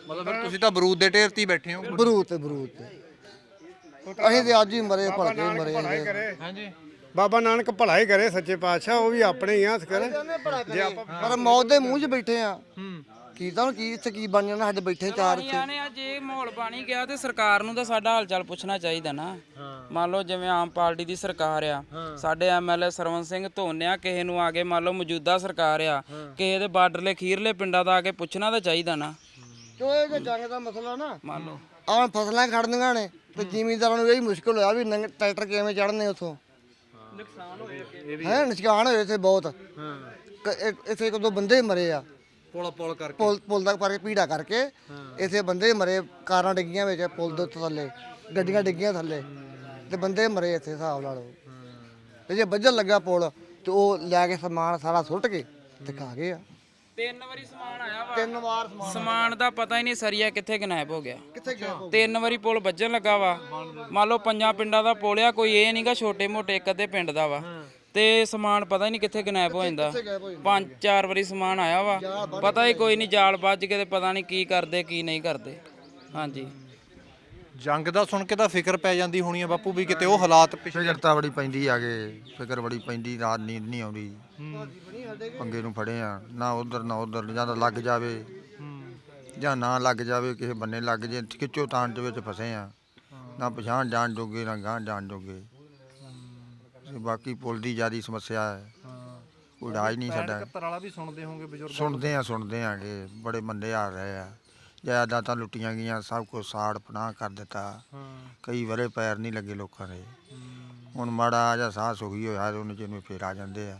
ਮਤਲਬ ਫਿਰ ਤੁਸੀਂ ਤਾਂ ਬਰੂਦ ਦੇ ਢੇਰ ਤੇ ਹੀ ਬੈਠੇ ਹੋ। ਬਰੂਤ ਤੇ ਬਰੂਤ ਤੇ। ਅਸੀਂ ਤੇ ਅੱਜ ਹੀ ਮਰੇ ਭਲਕੇ ਹੀ ਮਰੇ ਹਾਂਜੀ। ਬਾਬਾ ਨਾਨਕ ਭਲਾ ਹੀ ਕਰੇ ਸੱਚੇ ਪਾਤਸ਼ਾਹ ਉਹ ਵੀ ਆਪਣੇ ਹੀ ਆ ਕਰੇ ਜੇ ਆਪਾਂ ਪਰ ਮੌਤ ਦੇ ਮੂੰਹ 'ਚ ਬੈਠੇ ਆ। ਕੀ ਤਾਂ ਕੀ ਇੱਥੇ ਕੀ ਬਣ ਜਾਣਾ ਸਾਡੇ ਬੈਠੇ ਚਾਰ ਇੱਥੇ ਯਾਨੀ ਆ ਜੇ ਮਾਹੌਲ ਬਣੀ ਗਿਆ ਤੇ ਸਰਕਾਰ ਨੂੰ ਤਾਂ ਸਾਡਾ ਹਾਲ ਚਾਲ ਪੁੱਛਣਾ ਚਾਹੀਦਾ ਨਾ। ਮੰਨ ਲਓ ਜਿਵੇਂ ਆਮ ਪਾਰਟੀ ਦੀ ਸਰਕਾਰ ਆ ਸਾਡੇ ਐਮਐਲਏ ਸਰਵਨ ਸਿੰਘ ਧੋਨਿਆ ਕਿਸੇ ਨੂੰ ਆ ਕੇ ਮੰਨ ਲਓ ਮੌਜੂਦਾ ਸਰਕਾਰ ਆ ਕਿਸੇ ਦੇ ਬਾਰਡਰਲੇ ਖੀਰਲੇ ਪਿੰਡਾਂ ਦਾ ਆ ਕੇ ਪੁੱਛਣਾ ਤਾਂ ਚਾਹੀਦਾ ਨਾ। ਕਿਉਂ ਇਹ ਜੰਗ ਦਾ ਮਸਲਾ ਨਾ? ਮੰਨ ਲਓ। ਆਹ ਫਸਲਾਂ ਖੜਨੀਆਂ ਨੇ ਤੇ ਜ਼ਿਮੀਂਦਾਰਾਂ ਨੂੰ ਇਹ ਮੁਸ਼ਕਲ ਹੋਇਆ ਵੀ ਨੰਗ- ਟਰੈਕਟਰ ਕਿਵੇਂ ਚੜਨੇ ਉਥੋਂ? ਨੁਕਸਾਨ ਹੋਏ ਹੈ ਨੁਕਸਾਨ ਹੋਏ ਇੱਥੇ ਬਹੁਤ। ਇ- ਇੱਥੇ ਇੱਕ ਦੋ ਬੰਦੇ ਮਰੇ ਆ। ਪੁਲ ਪੁਲ ਕਰਕੇ। ਪੁਲ ਪੁਲ ਦਾ ਪਰ ਪੀੜਾ ਕਰਕੇ ਇੱਥੇ ਬੰਦੇ ਮਰੇ ਕਾਰਾਂ ਡਿੱਗੀਆਂ ਵਿੱਚ ਪੁਲ ਦੇ ਥੱਲੇ ਗੱਡੀਆਂ ਡਿੱਗੀਆਂ ਥੱਲੇ ਤੇ ਬੰਦੇ ਮਰੇ ਇੱਥੇ ਹਿਸਾਬ ਲਾ ਲਓ। ਤੇ ਜੇ ਵੱਜਣ ਲੱਗਾ ਪੁਲ ਤੇ ਉਹ ਲੈ ਕੇ ਸਮਾਨ ਸਾਰਾ ਸੁੱਟ ਕੇ ਤੇ ਖਾ ਗਏ ਆ। ਤਿੰਨ ਵਾਰੀ ਸਮਾਨ ਆਇਆ ਵਾ। ਤਿੰਨ ਵਾਰ ਸਮਾਨ ਸਮਾਨ ਦਾ ਪਤਾ ਹੀ ਨਹੀਂ ਸਰੀਆ ਕਿੱਥੇ ਗਨਾਇਬ ਹੋ ਗਿਆ। ਕਿੱਥੇ ਗਿਆ? ਤਿੰਨ ਵਾਰੀ ਪੁਲ ਵੱਜਣ ਲੱਗਾ ਵਾ। ਮੰਨ ਲਓ ਪੰਜਾਂ ਪਿੰਡਾਂ ਦਾ ਪੁਲ ਆ ਕੋਈ ਇਹ ਨਹੀਂਗਾ ਛੋਟੇ ਮੋਟੇ ਇੱਕ ਅੱਧੇ ਪਿੰਡ ਦਾ ਵਾ। ਤੇ ਸਮਾਨ ਪਤਾ ਹੀ ਨਹੀਂ ਕਿੱਥੇ ਗਨਾਇਬ ਹੋ ਜਾਂਦਾ। ਪੰਜ ਚਾਰ ਵਾਰੀ ਸਮਾਨ ਆਇਆ ਵਾ। ਪਤਾ ਹੀ ਕੋਈ ਨਹੀਂ ਜਾਲ ਵੱਜ ਕੇ ਤੇ ਪਤਾ ਨਹੀਂ ਕੀ ਕਰਦੇ ਕੀ ਨਹੀਂ ਕਰਦੇ। ਹਾਂਜੀ। ਜੰਗ ਦਾ ਸੁਣ ਕੇ ਤਾਂ ਫਿਕਰ ਪੈ ਜਾਂਦੀ ਹੋਣੀ ਆ ਬਾਪੂ ਵੀ ਕਿਤੇ ਉਹ ਹਾਲਾਤ ਪਿਛਲੇ ਫਿਕਰ ਤਾਂ ਬੜੀ ਪੈਂਦੀ ਆਗੇ ਫਿਕਰ ਬੜੀ ਪੈਂਦੀ ਰਾਤ ਨੀਂਦ ਨਹੀਂ ਆਉਂਦੀ। ਪੰਗੇ ਨੂੰ ਫੜੇ ਆ ਨਾ ਉਧਰ ਨਾ ਉਧਰ ਜਾਂ ਤਾਂ ਲੱਗ ਜਾਵੇ ਜਾਂ ਨਾ ਲੱਗ ਜਾਵੇ ਕਿਸੇ ਬੰਨੇ ਲੱਗ ਜੇ ਖਿੱਚੋ ਤਾਣ ਦੇ ਵਿੱਚ ਫਸੇ ਆ। ਨਾ ਪਛਾਣ ਜਾਣ ਜੋਗੇ ਨਾ ਗਾਂ ਜਾਣ ਜੋਗੇ। ਤੇ ਬਾਕੀ ਪੁਲ ਦੀ ਜਿਆਦੀ ਸਮੱਸਿਆ ਹੈ। ਕੋਈ ਇਲਾਜ ਨਹੀਂ ਸਾਡਾ। 71 ਵਾਲਾ ਵੀ ਸੁਣਦੇ ਹੋਵੋਗੇ ਬਜ਼ੁਰਗ ਸੁਣਦੇ ਆ ਸੁਣਦੇ ਆਗੇ ਬੜੇ ਮੰਦੇ ਆ ਰਹੇ ਆ। ਜਾਇਦਾਦਾਂ ਲੁੱਟੀਆਂ ਗਈਆਂ ਸਭ ਕੁਝ ਸਾੜ ਪਨਾਹ ਕਰ ਦਿੱਤਾ। ਕਈ ਵਰੇ ਪੈਰ ਨਹੀਂ ਲੱਗੇ ਲੋਕਾਂ ਦੇ। ਹੁਣ ਮਾੜਾ ਜਿਹਾ ਸਾਹ ਸੁਖੀ ਹੋਇਆ ਤੇ ਉਹਨੇ ਜਿਹਨੂੰ ਫੇਰ ਆ ਜਾਂਦੇ ਆ।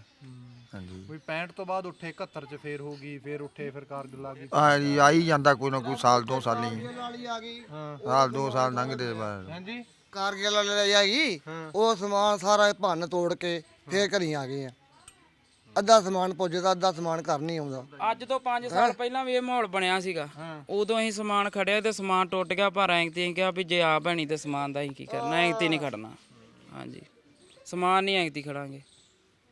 ਹਾਂਜੀ। ਵੀ 65 ਤੋਂ ਬਾਅਦ ਉੱਠੇ 71 ਚ ਫੇਰ ਹੋ ਗਈ ਫੇਰ ਉੱਠੇ ਫਿਰ ਕਾਰਗਿਲ ਆ ਗਈ। ਆ ਜੀ, ਆ ਹੀ ਜਾਂਦਾ ਕੋਈ ਨਾ ਕੋਈ ਸਾਲ ਦੋ ਸਾਲ ਹੀ। ਵਾਲੀ ਆ ਗਈ। ਸਾਲ ਦੋ ਸਾਲ ਲੰਘਦੇ ਬਸ। ਹਾਂਜੀ। ਕਾਰਗਿਲ ਵਾਲੇ ਲੈ ਆਈ। ਉਹ ਸਮਾਨ ਸਾਰਾ ਇਹ ਭੰਨ ਤੋੜ ਕੇ ਫੇਰ ਘਰੀ ਆ ਗਏ ਆ। ਅੱਧਾ ਸਮਾਨ ਪੁੱਜਦਾ ਅੱਧਾ ਸਮਾਨ ਘਰ ਨਹੀਂ ਆਉਂਦਾ। ਅੱਜ ਤੋਂ 5 ਸਾਲ ਪਹਿਲਾਂ ਵੀ ਇਹ ਮਾਹੌਲ ਬਣਿਆ ਸੀਗਾ। ਉਦੋਂ ਅਸੀਂ ਸਮਾਨ ਖੜਿਆ ਤੇ ਸਮਾਨ ਟੁੱਟ ਗਿਆ ਪਰ ਐਂ ਤੇ ਕਿਹਾ ਵੀ ਜੇ ਆ ਬਣੀ ਤੇ ਸਮਾਨ ਦਾ ਅਸੀਂ ਕੀ ਕਰਨਾ ਐਂ ਤੇ ਨਹੀਂ ਖੜਨਾ। ਹਾਂਜੀ। ਸਮਾਨ ਨਹੀਂ ਐਂ ਤੇ ਖੜਾਂਗੇ।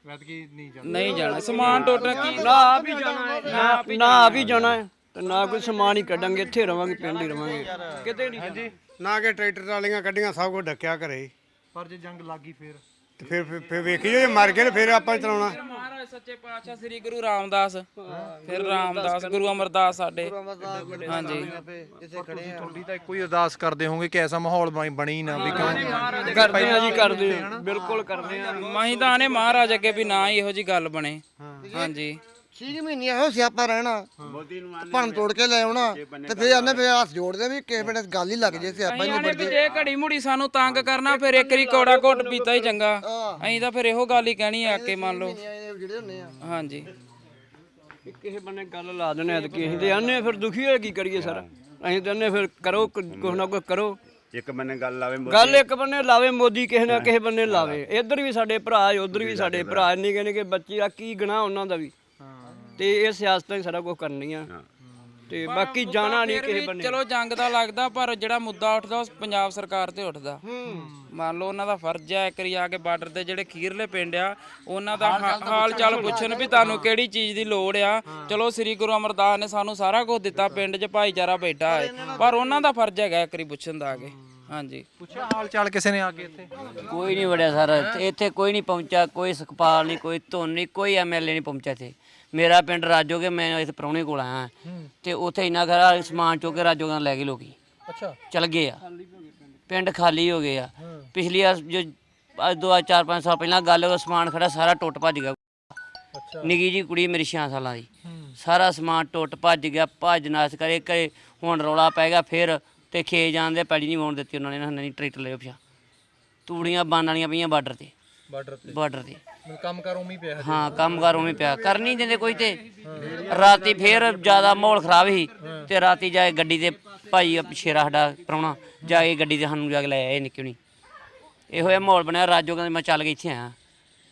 ਵੈਦਕੀ ਨਹੀਂ ਜਾਣਾ? ਸਮਾਨ ਟੁੱਟ ਕੀ? ਨਾ ਆਪ ਹੀ ਜਾਣਾ ਹੈ। ਨਾ ਨਾ ਆਪ ਹੀ ਜਾਣਾ। ਹੈ। ਤੇ ਨਾ ਕੋਈ ਸਮਾਨ ਹੀ ਕੱਢਾਂਗੇ ਇੱਥੇ ਰਵਾਂਗੇ ਪਿੰਡ ਹੀ ਰਵਾਂਗੇ। ਕਿਤੇ ਨਹੀਂ ਹਾਂਜੀ। ਨਾ ਕਿ ਟਰੈਕਟਰ ਟਰਾਲੀਆਂ ਕੱਢੀਆਂ ਸਭ ਕੁਝ ਢੱਕਿਆ ਘਰੇ। ਪਰ ਜੇ ਜੰਗ ਲੱਗੀ ਫੇਰ? ਤੇ ਫਿਰ ਫਿਰ- ਫਿਰ ਵੇਖੀਏ ਜੇ ਮਰ ਗਏ ਤੇ ਫਿਰ ਆਪਾਂ ਹੀ ਚਲਾਉਣਾ। ਮਹਾਰਾਜ ਸੱਚੇ ਪਾਤਸ਼ਾਹ ਸ੍ਰੀ ਗੁਰੂ ਰਾਮਦਾਸ। ਫਿਰ ਰਾਮਦਾਸ ਗੁਰੂ ਅਮਰਦਾਸ ਸਾਡੇ। ਹਾਂਜੀ। ਆ। ਤੁਹਾਡੀ ਤਾਂ ਇੱਕੋ ਹੀ ਅਰਦਾਸ ਕਰਦੇ ਹੋਵੋਗੇ ਕਿ ਐਸਾ ਮਾਹੌਲ ਬਣੀ- ਬਣੀ ਨਾ ਵੀ ਕਿਉਂ ਕਰਦੇ ਆ ਜੀ ਕਰਦੇ ਆ ਬਿਲਕੁਲ ਕਰਦੇ ਆ। ਮਹਾਰਾਜ ਅੱਗੇ ਵੀ ਨਾ ਹੀ ਇਹੋ ਜੀ ਗੱਲ ਬਣੇ। ਹਾਂਜੀ। 6 ਮਹੀਨੇ ਇਹੋ ਸਿਆਪਾ ਰਹਿਣਾ। ਭੰਨ ਤੋੜ ਕੇ ਲੈ ਆਉਣਾ। ਤੇ ਫਿਰ ਆਨੇ ਫਿਰ ਹੱਥ ਜੋੜਦੇ ਵੀ ਕਿਸੇ ਵੇਲੇ ਗੱਲ ਹੀ ਲੱਗ ਜੇ ਸਿਆਪਾ ਹੀ ਆਨੇ ਨਿਬੜ ਜੇ ਜੇ ਘੜੀ ਮੁੜੀ ਸਾਨੂੰ ਤੰਗ ਕਰਨਾ ਫਿਰ ਇੱਕ ਰੀ ਕੋੜਾ ਘੁੱਟ ਪੀਤਾ ਹੀ ਚੰਗਾ। ਅਸੀਂ ਤਾਂ ਫਿਰ ਇਹੋ ਗੱਲ ਹੀ ਕਹਿਣੀ ਆ ਕਿ ਮੰਨ ਲਓ। ਇਹ ਜਿਹੜੇ ਹੁੰਦੇ ਆ। ਹਾਂਜੀ। ਵੀ ਕਿਸੇ ਬੰਨੇ ਗੱਲ ਲਾ ਦੇਣੇ ਐ ਤੇ ਕਿਸੇ ਦੇ ਆਨੇ ਫਿਰ ਦੁਖੀ ਹੋਏ ਕੀ ਕਰੀਏ ਸਰ? ਅਸੀਂ ਤਾਂ ਆਨੇ ਫਿਰ ਕਰੋ ਕੁ- ਕੁਛ ਨਾ ਕੁਛ ਕਰੋ। ਇੱਕ ਬੰਨੇ ਗੱਲ ਲਾਵੇ ਗੱਲ ਇੱਕ ਬੰਨੇ ਲਾਵੇ ਮੋਦੀ ਕਿਸੇ ਨਾ ਕਿਸੇ ਬੰਨੇ ਲਾਵੇ। ਇੱਧਰ ਵੀ ਸਾਡੇ ਭਰਾ ਉਧਰ ਵੀ ਸਾਡੇ ਭਰਾ ਨਿੱਕੇ ਨਿੱਕੇ ਬੱਚੇ ਆ ਕੀ ਗਣਾ ਉਹਨਾਂ ਦਾ ਵੀ। ਤੇ ਇਹ ਸਿਆਸਤਾਂ ਹੀ ਸਾਰਾ ਕੁਝ ਕਰਨੀਆਂ। ਤੇ ਬਾਕੀ ਜਾਣਾ ਨਹੀਂ ਕਿਸੇ ਬੰਨੇ। ਚਲੋ ਜੰਗ ਦਾ ਲੱਗਦਾ ਪਰ ਜਿਹੜਾ ਮੁੱਦਾ ਉੱਠਦਾ ਉਹ ਪੰਜਾਬ ਸਰਕਾਰ ਤੇ ਉੱਠਦਾ। ਮੰਨ ਲਓ ਉਹਨਾਂ ਦਾ ਫਰਜ਼ ਹੈ ਇੱਕ ਵਾਰੀ ਆ ਕੇ ਬਾਰਡਰ ਤੇ ਜਿਹੜੇ ਖੀਰਲੇ ਪਿੰਡ ਆ ਉਹਨਾਂ ਦਾ ਹਾ- ਹਾਲ ਚਾਲ ਪੁੱਛਣ ਵੀ ਤੁਹਾਨੂੰ ਕਿਹੜੀ ਚੀਜ਼ ਦੀ ਲੋੜ ਆ। ਚਲੋ ਸ੍ਰੀ ਗੁਰੂ ਅਮਰਦਾਸ ਨੇ ਸਾਨੂੰ ਸਾਰਾ ਕੁਝ ਦਿੱਤਾ ਪਿੰਡ 'ਚ ਭਾਈਚਾਰਾ ਬੈਠਾ ਹੈ। ਪਰ ਉਹਨਾਂ ਦਾ ਫਰਜ਼ ਹੈਗਾ ਇੱਕ ਵਾਰੀ ਪੁੱਛਣ ਦਾ ਆ ਕੇ। ਹਾਂਜੀ। ਪੁੱਛਿਆ ਹਾਲ ਚਾਲ ਕਿਸੇ ਨੇ ਆ ਕੇ ਇੱਥੇ? ਕੋਈ ਨਹੀਂ ਵੜਿਆ ਸਰ ਇੱਥੇ ਕੋਈ ਨਹੀਂ ਪਹੁੰਚਿਆ ਕੋਈ ਸੁਖਪਾਲ ਨਹੀਂ ਕੋਈ ਧੁੰਨ ਨਹੀਂ ਕੋਈ ਐਮਐਲਏ ਨਹੀਂ ਪਹੁੰਚਿਆ ਇੱਥੇ। ਮੇਰਾ ਪਿੰਡ ਰਾਜੋਗੇ ਮੈਂ ਇਸ ਪ੍ਰਾਹੁਣੇ ਕੋਲ ਆਇਆ। ਤੇ ਉੱਥੇ ਇੰਨਾ ਖਰਾ ਸਮਾਨ ਚੁੱਕ ਕੇ ਰਾਜੋਗਾ ਲੈ ਗਏ ਲੋਕੀ ਅੱਛਾ। ਚਲ ਗਏ ਆ। ਪਿੰਡ। ਖਾਲੀ ਹੋ ਗਏ ਆ। ਪਿਛਲੀ ਵਾਰ ਜੋ ਅੱਜ ਦੋ ਚਾਰ ਪੰਜ ਸਾਲ ਪਹਿਲਾਂ ਗੱਲ ਉਹ ਸਮਾਨ ਖੜਾ ਸਾਰਾ ਟੁੱਟ ਭੱਜ ਗਿਆ। ਅੱਛਾ। ਨਿੱਕੀ ਜੀ ਕੁੜੀ ਮੇਰੀ 6 ਸਾਲਾਂ ਦੀ। ਸਾਰਾ ਸਮਾਨ ਟੁੱਟ ਭੱਜ ਗਿਆ ਭੱਜ ਨਾਸ ਕਰੇ ਕਰੇ ਹੁਣ ਰੌਲਾ ਪੈ ਗਿਆ ਫਿਰ ਤੇ ਖੇ ਜਾਂਦੇ ਪੈੜੀ ਨਹੀਂ ਵਾਉਣ ਦਿੱਤੀ ਉਹਨਾਂ ਨੇ ਨਾ ਨਹੀਂ ਟਰੈਕਟਰ ਲੈ ਪਿਆ ਤੂੜੀਆਂ ਬਾਨ ਵਾਲੀਆਂ ਪਈਆਂ ਬਾਰਡਰ ਤੇ। ਬਾਰਡਰ ਤੇ। ਬਾਰਡਰ ਤੇ। ਕੰਮ ਕਰ ਉਮੀ ਪਿਆ। ਹਾਂ ਉਵੇਂ ਪਿਆ। ਕਰ ਨਹੀਂ ਦਿੰਦੇ ਕੋਈ ਤੇ ਰਾਤੀ ਫੇਰ ਜ਼ਿਆਦਾ ਮਾਹੌਲ ਖਰਾਬ ਸੀ ਤੇ ਰਾਤੀ ਜਾ ਕੇ ਗੱਡੀ ਤੇ ਭਾਈ ਸ਼ੇਰਾ ਸਾਡਾ ਪ੍ਰਾਹੁਣਾ ਜਾ ਕੇ ਗੱਡੀ ਤੇ ਸਾਨੂੰ ਜਾ ਕੇ ਲੈ ਆਏ ਨਿੱਕੀ ਨਹੀਂ ਇਹੋ ਜਿਹਾ ਮਾਹੌਲ ਬਣਿਆ ਰਾਜੋ ਕਹਿੰਦੇ ਮੈਂ ਚੱਲ ਕੇ ਇੱਥੇ ਆਇਆ।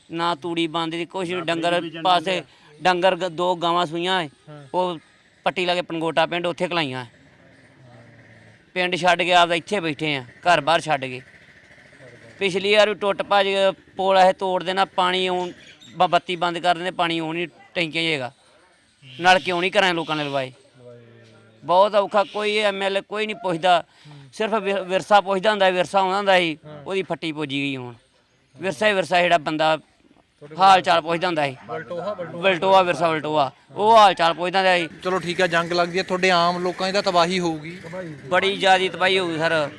ਨਾ ਤੂੜੀ ਬੰਦ ਦੀ ਕੁਛ ਨੀ, ਡੰਗਰ ਪਾਸੇ ਡੰਗਰ ਗ- ਦੋ ਗਾਵਾਂ ਸੂਈਆਂ ਏ, ਉਹ ਪੱਟੀ ਲਾ ਕੇ ਪਨਗੋਟਾ ਪਿੰਡ ਉੱਥੇ ਕਲਾਈਆਂ ਪਿੰਡ ਛੱਡ ਕੇ ਆਪਦਾ ਇੱਥੇ ਬੈਠੇ ਆ ਘਰ ਬਾਹਰ ਛੱਡ ਕੇ। ਪਿਛਲੀ ਵਾਰ ਵੀ ਟੁੱਟ ਭੱਜ ਪੋਲ ਇਹ ਤੋੜ ਦੇਣਾ ਪਾਣੀ ਆਉਣ ਬ- ਬੱਤੀ ਬੰਦ ਕਰ ਦਿੰਦੇ ਪਾਣੀ ਆਉਣ ਨਹੀਂ ਟੈਂਕੀਆਂ ਜਾਏਗਾ ਨਾਲ ਕਿਉਂ ਨਹੀਂ ਕਰਾਂ ਲੋਕਾਂ ਨੇ ਲਵਾਏ? ਬਹੁਤ ਔਖਾ ਕੋਈ ਐਮਐਲਏ ਕੋਈ ਨਹੀਂ ਪੁੱਛਦਾ। ਸਿਰਫ ਵਿ- ਵਿਰਸਾ ਪੁੱਛਦਾ ਹੁੰਦਾ ਵਿਰਸਾ ਆਉਂਦਾ ਹੁੰਦਾ ਸੀ ਉਹਦੀ ਫੱਟੀ ਪੁੱਜੀ ਗਈ ਹੁਣ। ਵਿਰਸਾ ਹੀ ਵਿਰਸਾ ਜਿਹੜਾ ਬੰਦਾ ਹਾਲ ਚਾਲ ਪੁੱਛਦਾ ਹੁੰਦਾ ਸੀ। ਵਲਟੋਆ ਵਿਰਸਾ ਵਲਟੋਆ ਉਹ ਹਾਲ ਚਾਲ ਪੁੱਛਦਾ ਹੁੰਦਾ ਸੀ। ਚਲੋ ਠੀਕ ਹੈ ਜੰਗ ਲੱਗਦੀ ਹੈ ਤੁਹਾਡੇ ਆਮ ਲੋਕਾਂ ਦੀ ਤਾਂ ਤਬਾਹੀ ਹੋਊਗੀ। ਬੜੀ ਜ਼ਿਆਦੀ ਤਬਾਹੀ ਹੋਊ ਸਰ।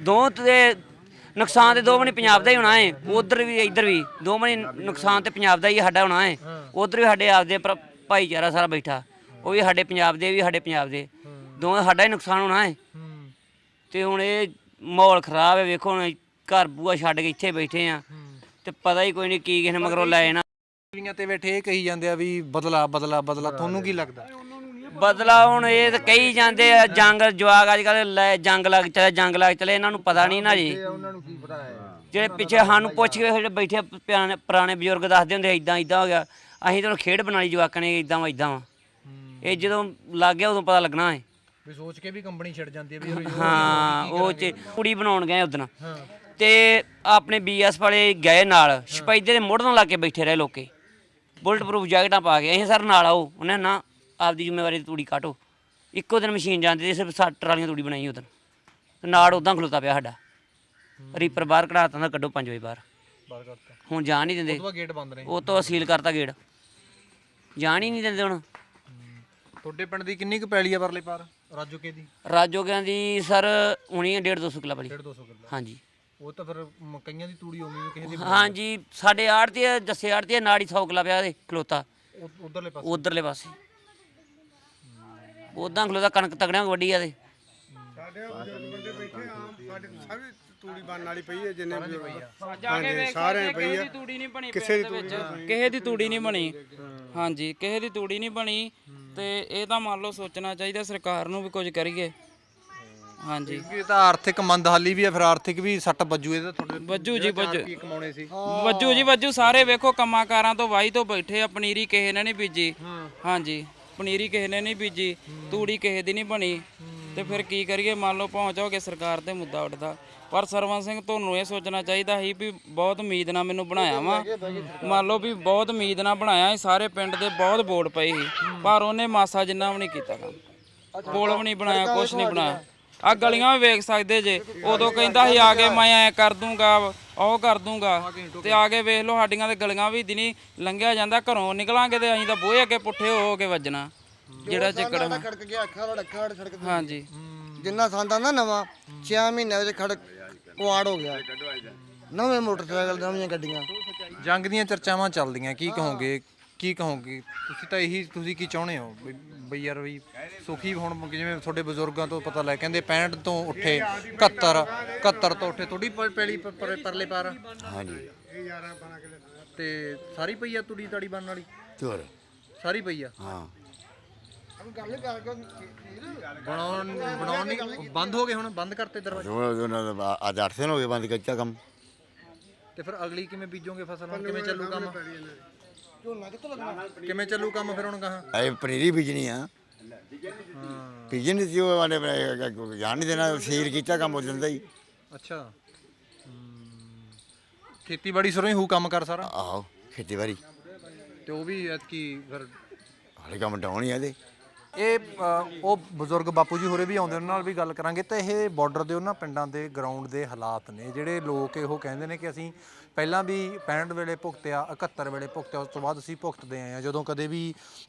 ਦੋ ਤੇ ਨੁਕਸਾਨ ਤੇ ਦੋ ਮਣੀ ਪੰਜਾਬ ਦਾ ਹੀ ਹੋਣਾ ਹੈ ਉਧਰ ਵੀ ਇੱਧਰ ਵੀ। ਦੋ ਮਣੀ ਨੁਕਸਾਨ ਤੇ ਪੰਜਾਬ ਦਾ ਹੀ ਸਾਡਾ ਹੋਣਾ ਹੈ। ਉਧਰ ਵੀ ਸਾਡੇ ਆਪਦੇ ਭਰਾ- ਭਾਈਚਾਰਾ ਸਾਰਾ ਬੈਠਾ। ਉਹ ਵੀ ਸਾਡੇ ਪੰਜਾਬ ਦੇ ਇਹ ਵੀ ਸਾਡੇ ਪੰਜਾਬ ਦੇ। ਦੋਵੇਂ ਸਾਡਾ ਹੀ ਨੁਕਸਾਨ ਹੋਣਾ ਹੈ। ਤੇ ਹੁਣ ਇਹ ਮਾਹੌਲ ਖਰਾਬ ਹੈ ਵੇਖੋ ਹੁਣ ਘਰ ਬੂਆ ਛੱਡ ਕੇ ਇੱਥੇ ਬੈਠੇ ਆ। ਤੇ ਪਤਾ ਹੀ ਕੋਈ ਨਹੀਂ ਕੀ ਕਿਸੇ ਨੇ ਮਗਰੋਂ ਲੈ ਜਾਣਾ। ਟੀਵੀਆਂ ਤੇ ਬੈਠੇ ਇਹ ਕਹੀ ਜਾਂਦੇ ਆ ਵੀ ਬਦਲਾ ਬਦਲਾ ਬਦਲਾ। ਤੁਹਾਨੂੰ ਕੀ ਲੱਗਦਾ? ਬਦਲਾ ਹੁਣ ਇਹ ਤਾਂ ਕਹੀ ਜਾਂਦੇ ਆ ਜੰਗ ਜਵਾਗ ਅੱਜ ਕੱਲ ਲੈ ਜੰਗ ਲੱਗ ਚਲੇ ਜੰਗ ਲੱਗ ਚਲੇ ਇਹਨਾਂ ਨੂੰ ਪਤਾ ਨਹੀਂ ਨਾ ਜੀ। ਜਿਹੜੇ ਪਿੱਛੇ ਸਾਨੂੰ ਪੁੱਛ ਕੇ ਜਿਹੜੇ ਬੈਠੇ ਪੁਰਾਣੇ ਪੁਰਾਣੇ ਬਜ਼ੁਰਗ ਦੱਸਦੇ ਹੁੰਦੇ ਇਦਾਂ ਇਦਾਂ ਹੋ ਗਿਆ। ਅਸੀਂ ਤਾਂ ਹੁਣ ਖੇਡ ਬਣਾ ਲਈ ਜਵਾਕਾਂ ਨੇ ਇਦਾਂ ਵਾ ਇਦਾਂ ਵਾ। ਇਹ ਜਦੋਂ ਲੱਗ ਗਿਆ ਉਦੋਂ ਪਤਾ ਲੱਗਣਾ ਹੈ। ਵੀ ਸੋਚ ਕੇ ਵੀ ਕੰਪਨੀ ਛੱਡ ਜਾਂਦੀ ਹੈ ਵੀ ਹਾਂ ਉਹ ਚ ਕੁੜੀ ਬਣਾਉਣ ਗਏ ਉਦੋਂ ਤੇ ਆਪਣੇ ਬੀਐਸ ਵਾਲੇ ਗਏ ਨਾਲ ਸਪੈਦੇ ਦੇ ਮੋੜ ਨਾਲ ਲਾ ਕੇ ਬੈਠੇ ਰਹੇ ਲੋਕੇ। ਬੁਲਟ ਪ੍ਰੂਫ ਜੈਕਟਾਂ ਪਾ ਕੇ ਅਸੀਂ ਸਰ ਨਾਲ ਆਓ। ਉਹਨੇ ਨਾ ਆਪਦੀ ਜ਼ਿੰਮੇਵਾਰੀ ਤੇ ਤੂੜੀ ਕਾਟੋ। ਇੱਕੋ ਦਿਨ ਮਸ਼ੀਨ ਜਾਂਦੀ ਸੀ ਸਿਰਫ 60 ਟਰਾਲੀਆਂ ਤੂੜੀ ਬਣਾਈ ਉਦੋਂ ਤੇ ਨਾਲ ਉਦਾਂ ਖਲੋਤਾ ਪਿਆ ਸਾਡਾ। ਰੀਪਰ ਬਾਹਰ ਕਢਾਤਾ ਦਾ ਕੱਢੋ 5 ਵਜੇ ਬਾਹਰ। ਬਾਹਰ ਕਰਤਾ ਹੁਣ ਜਾਣ ਨਹੀਂ ਦਿੰਦੇ। ਉਹ ਗੇਟ ਬੰਦ ਨੇ। ਉਹ ਤੋਂ ਸੀਲ ਕਰਤਾ ਗੇੜ ਜਾਣ ਹੀ ਨਹੀਂ ਦਿੰਦੇ ਹੁਣ। ਤੁਹਾਡੇ ਪਿੰਡ ਦੀ ਕਿੰਨੀ ਕੁ ਪੈਲੀ ਆ ਪਰਲੇ ਪਾਰ? ਰਾਜੋਕੇ ਦੀ? ਰਾਜੋਗਿਆਂ ਦੀ ਸਰ ਹੁਣੀ 1.5 200 ਕਿੱਲਾ ਬਲੀ 200 ਕਿੱਲਾ। ਹਾਂਜੀ। ਉਹ ਤਾਂ ਫਿਰ ਮ- ਕਈਆਂ ਦੀ ਤੂੜੀ ਵੀ ਕਿਸੇ ਦੀ ਹਾਂਜੀ ਸਾਡੇ ਆੜਤੀ ਦੱਸੇ ਆੜਤੀ ਨਾੜੀ 100 ਕਿੱਲਾ ਪਿਆ ਦੇ ਖਲੋਤਾ। ਉਧਰਲੇ ਪਾਸੇ। ਉਧਰਲੇ ਪਾਸੇ। ਉਦਾਂ ਖਲੋਤਾ ਕਣਕ ਤਗੜਿਆਂ ਵੱਡੀ ਆ ਦੇ ਤੂੜੀ ਬੰਨ ਵਾਲੀ ਪਈ ਹੈ ਜਿੰਨੇ ਜਾ ਕੇ ਵੇਖ ਸਾਰੇ ਕਿਸੇ ਦੀ ਤੂੜੀ ਨਹੀਂ ਬਣੀ। ਕਿਸੇ ਦੀ ਵਿੱਚ ਕਿਸੇ ਦੀ ਤੂੜੀ ਨਹੀਂ ਬਣੀ। ਹਾਂਜੀ ਕਿਸੇ ਦੀ ਤੂੜੀ ਨਹੀਂ ਬਣੀ ਤੇ ਇਹ ਤਾਂ ਮੰਨ ਲਓ ਸੋਚਣਾ ਚਾਹੀਦਾ ਸਰਕਾਰ ਨੂੰ ਵੀ ਕੁਝ ਕਰੀਏ। ਹਾਂਜੀ। ਇਹ ਤਾਂ ਆਰਥਿਕ ਮੰਦਹਾਲੀ ਵੀ ਹੈ ਫਿਰ ਆਰਥਿਕ ਵੀ ਸੱਟ ਵੱਜੂ ਇਹਦਾ ਤੁਹਾਡੇ ਵੱਜੂ ਜੀ ਵੱਜੂ। ਕੀ ਕਮਾਉਣੇ ਸੀ। ਵੱਜੂ ਜੀ ਵੱਜੂ। ਸਾਰੇ ਵੇਖੋ ਕੰਮਾਂ ਕਾਰਾਂ ਤੋਂ ਵਾਈ ਤੋਂ ਬੈਠੇ ਆ ਪਨੀਰੀ ਕਿਸੇ ਨੇ ਨਹੀਂ ਬੀਜੀ। ਹਾਂਜੀ। ਪਨੀਰੀ ਕਿਸੇ ਨੇ ਨਹੀਂ ਬੀਜੀ, ਤੂੜੀ ਕਿਸੇ ਦੀ ਨਹੀਂ ਬਣੀ। ਤੇ ਫਿਰ ਕੀ ਕਰੀਏ, ਮੰਨ ਲਓ ਪਹੁੰਚ ਹੋ ਕੇ ਸਰਕਾਰ ਤੇ ਮੁੱਦਾ ਉੱਠਦਾ। ਪਰ ਸਰਵਨ ਸਿੰਘ ਤੁਹਾਨੂੰ ਇਹ ਸੋਚਣਾ ਚਾਹੀਦਾ ਸੀ ਵੀ ਬਹੁਤ ਉਮੀਦ ਨਾਲ ਮੈਨੂੰ ਬਣਾਇਆ ਵਾ। ਮੰਨ ਲਓ ਵੀ ਬਹੁਤ ਉਮੀਦ ਨਾਲ ਬਣਾਇਆ ਸੀ, ਸਾਰੇ ਪਿੰਡ ਦੇ ਬਹੁਤ ਵੋਟ ਪਈ ਸੀ। ਪਰ ਉਹਨੇ ਮਾਸਾ ਜਿੰਨਾ ਵੀ ਨਹੀਂ ਕੀਤਾ ਕੰਮ। ਪੁਲ ਵੀ ਨਹੀਂ ਬਣਾਇਆ, ਕੁਛ ਨਹੀਂ ਬਣਾਇਆ। ਆ ਗਲੀਆਂ ਵੀ ਵੇਖ ਸਕਦੇ ਜੇ। ਉਦੋਂ ਕਹਿੰਦਾ ਸੀ, ਆ ਕੇ ਮੈਂ ਐ ਕਰ ਦੂੰਗਾ। ਉਹ ਕਰ ਦੂੰਗਾ। ਤੇ ਆ ਕੇ ਵੇਖ ਲਓ ਸਾਡੀਆਂ ਤੇ ਗਲੀਆਂ ਵੀ ਦਿਨੀ ਲੰਘਿਆ ਜਾਂਦਾ ਘਰੋਂ ਨਿਕਲਾਂਗੇ ਤੇ ਅਸੀਂ ਤਾਂ ਬੂਹੇ ਅੱਗੇ ਪੁੱਠੇ ਹੋ ਹੋ ਕੇ ਵੱਜਣਾ। ਜਿਹੜਾ ਚੱਕਰ ਸਾਡਾ ਖੜਕ ਗਿਆ ਅੱਖਾਂ ਵਾਲਾ ਅੱਖਾਂ ਵਾਲਾ ਸੜਕ ਤੇ ਹਾਂਜੀ। ਜਿੰਨਾ ਸੰਦਾ ਨਾ ਨਵਾਂ 6 ਮਹੀਨਿਆਂ ਵਿੱਚ ਖੜਕ ਕੁਆੜ ਹੋ ਗਿਆ। ਨਵੇਂ ਮੋਟਰਸਾਈਕਲ ਨਵੀਆਂ ਗੱਡੀਆਂ। ਜੰਗ ਦੀਆਂ ਚਰਚਾਵਾਂ ਚੱਲਦੀਆਂ ਕੀ ਕਹੋਗੇ? ਕੀ ਕਹੋਗੇ? ਤੁਸੀਂ ਤਾਂ ਇਹੀ ਤੁਸੀਂ ਕੀ ਚਾਹੁੰਦੇ ਹੋ? ਬਈ ਯਾਰ ਵੀ ਸੁਖੀ ਹੁਣ ਜਿਵੇਂ ਤੁਹਾਡੇ ਬਜ਼ੁਰਗਾਂ ਤੋਂ ਪਤਾ ਲੈ ਕਹਿੰਦੇ 65 ਤੋਂ ਉੱਠੇ 71 71 ਤੋਂ ਉੱਠੇ ਤੁਹਾਡੀ ਪ- ਪੈਲੀ ਪ- ਪਰ- ਪਰਲੇ ਪਾਰ। ਹਾਂਜੀ। ਤੇ ਸਾਰੀ ਪਈ ਆ ਤੁੜੀ ਤਾੜੀ ਬਣਨ ਵਾਲੀ? ਚੋਰ। ਸਾਰੀ ਪਈ ਆ? ਹਾਂ। ਬਣਾਉਣ ਬਣਾਉਣ ਨਹੀਂ ਬੰਦ ਹੋ ਗਏ ਹੁਣ ਬੰਦ ਕਰਤੇ ਦਰਵਾਜ਼ੇ? ਉਹਨਾਂ ਦਾ ਅੱਜ 8 ਦਿਨ ਹੋ ਗਏ ਬੰਦ ਕੱਚਾ ਕੰਮ। ਤੇ ਫਿਰ ਅਗਲੀ ਕਿਵੇਂ ਬੀਜੋਗੇ ਫਸਲ? ਹੁਣ ਕਿਵੇਂ ਚੱਲੂ ਕੰਮ? ਝੋਨਾ ਕਿੱਥੋਂ ਲੱਗਣਾ ਕਿਵੇਂ ਚੱਲੂ ਕੰਮ ਫਿਰ ਹੁਣ ਕਹਾਂ? ਐ ਪਨੀਰੀ ਬੀਜਣੀ ਆ। ਨਹੀਂ ਸੀ ਉਹ ਵਾਲੇ ਜਾਣ ਨਹੀਂ ਦੇਣਾ ਸੀਲ ਕੀਤਾ ਕੰਮ ਹੋ ਜਾਂਦਾ ਹੀ। ਅੱਛਾ। ਖੇਤੀਬਾੜੀ ਸਰੋਂ ਹੀ ਹੂ ਕੰਮ ਕਰ ਸਾਰਾ? ਆਹੋ ਖੇਤੀਬਾੜੀ। ਤੇ ਉਹ ਵੀ ਐਤਕੀ ਫਿਰ ਹਾਲੇ ਕੰਮ ਡਾਉਣ ਆ ਇਹਦੇ। ਇਹ ਅ, ਉਹ ਬਜ਼ੁਰਗ ਬਾਪੂ ਜੀ ਹੋਰੇ ਵੀ ਆਉਂਦੇ ਉਹਨਾਂ ਨਾਲ ਵੀ ਗੱਲ ਕਰਾਂਗੇ। ਤਾਂ ਇਹ ਬਾਰਡਰ ਦੇ ਉਹਨਾਂ ਪਿੰਡਾਂ ਦੇ ਗਰਾਊਂਡ ਦੇ ਹਾਲਾਤ ਨੇ ਜਿਹੜੇ ਲੋਕ ਇਹੋ ਕਹਿੰਦੇ ਨੇ ਕਿ ਅਸੀਂ ਪਹਿਲਾਂ ਵੀ 65 ਵੇਲੇ ਭੁਗਤਿਆ 71 ਵੇਲੇ ਭੁਗਤਿਆ ਉਸ ਤੋਂ ਬਾਅਦ ਅਸੀਂ ਭੁਗਤਦੇ ਆਏ ਆ ਜਦੋਂ ਕਦੇ ਵੀ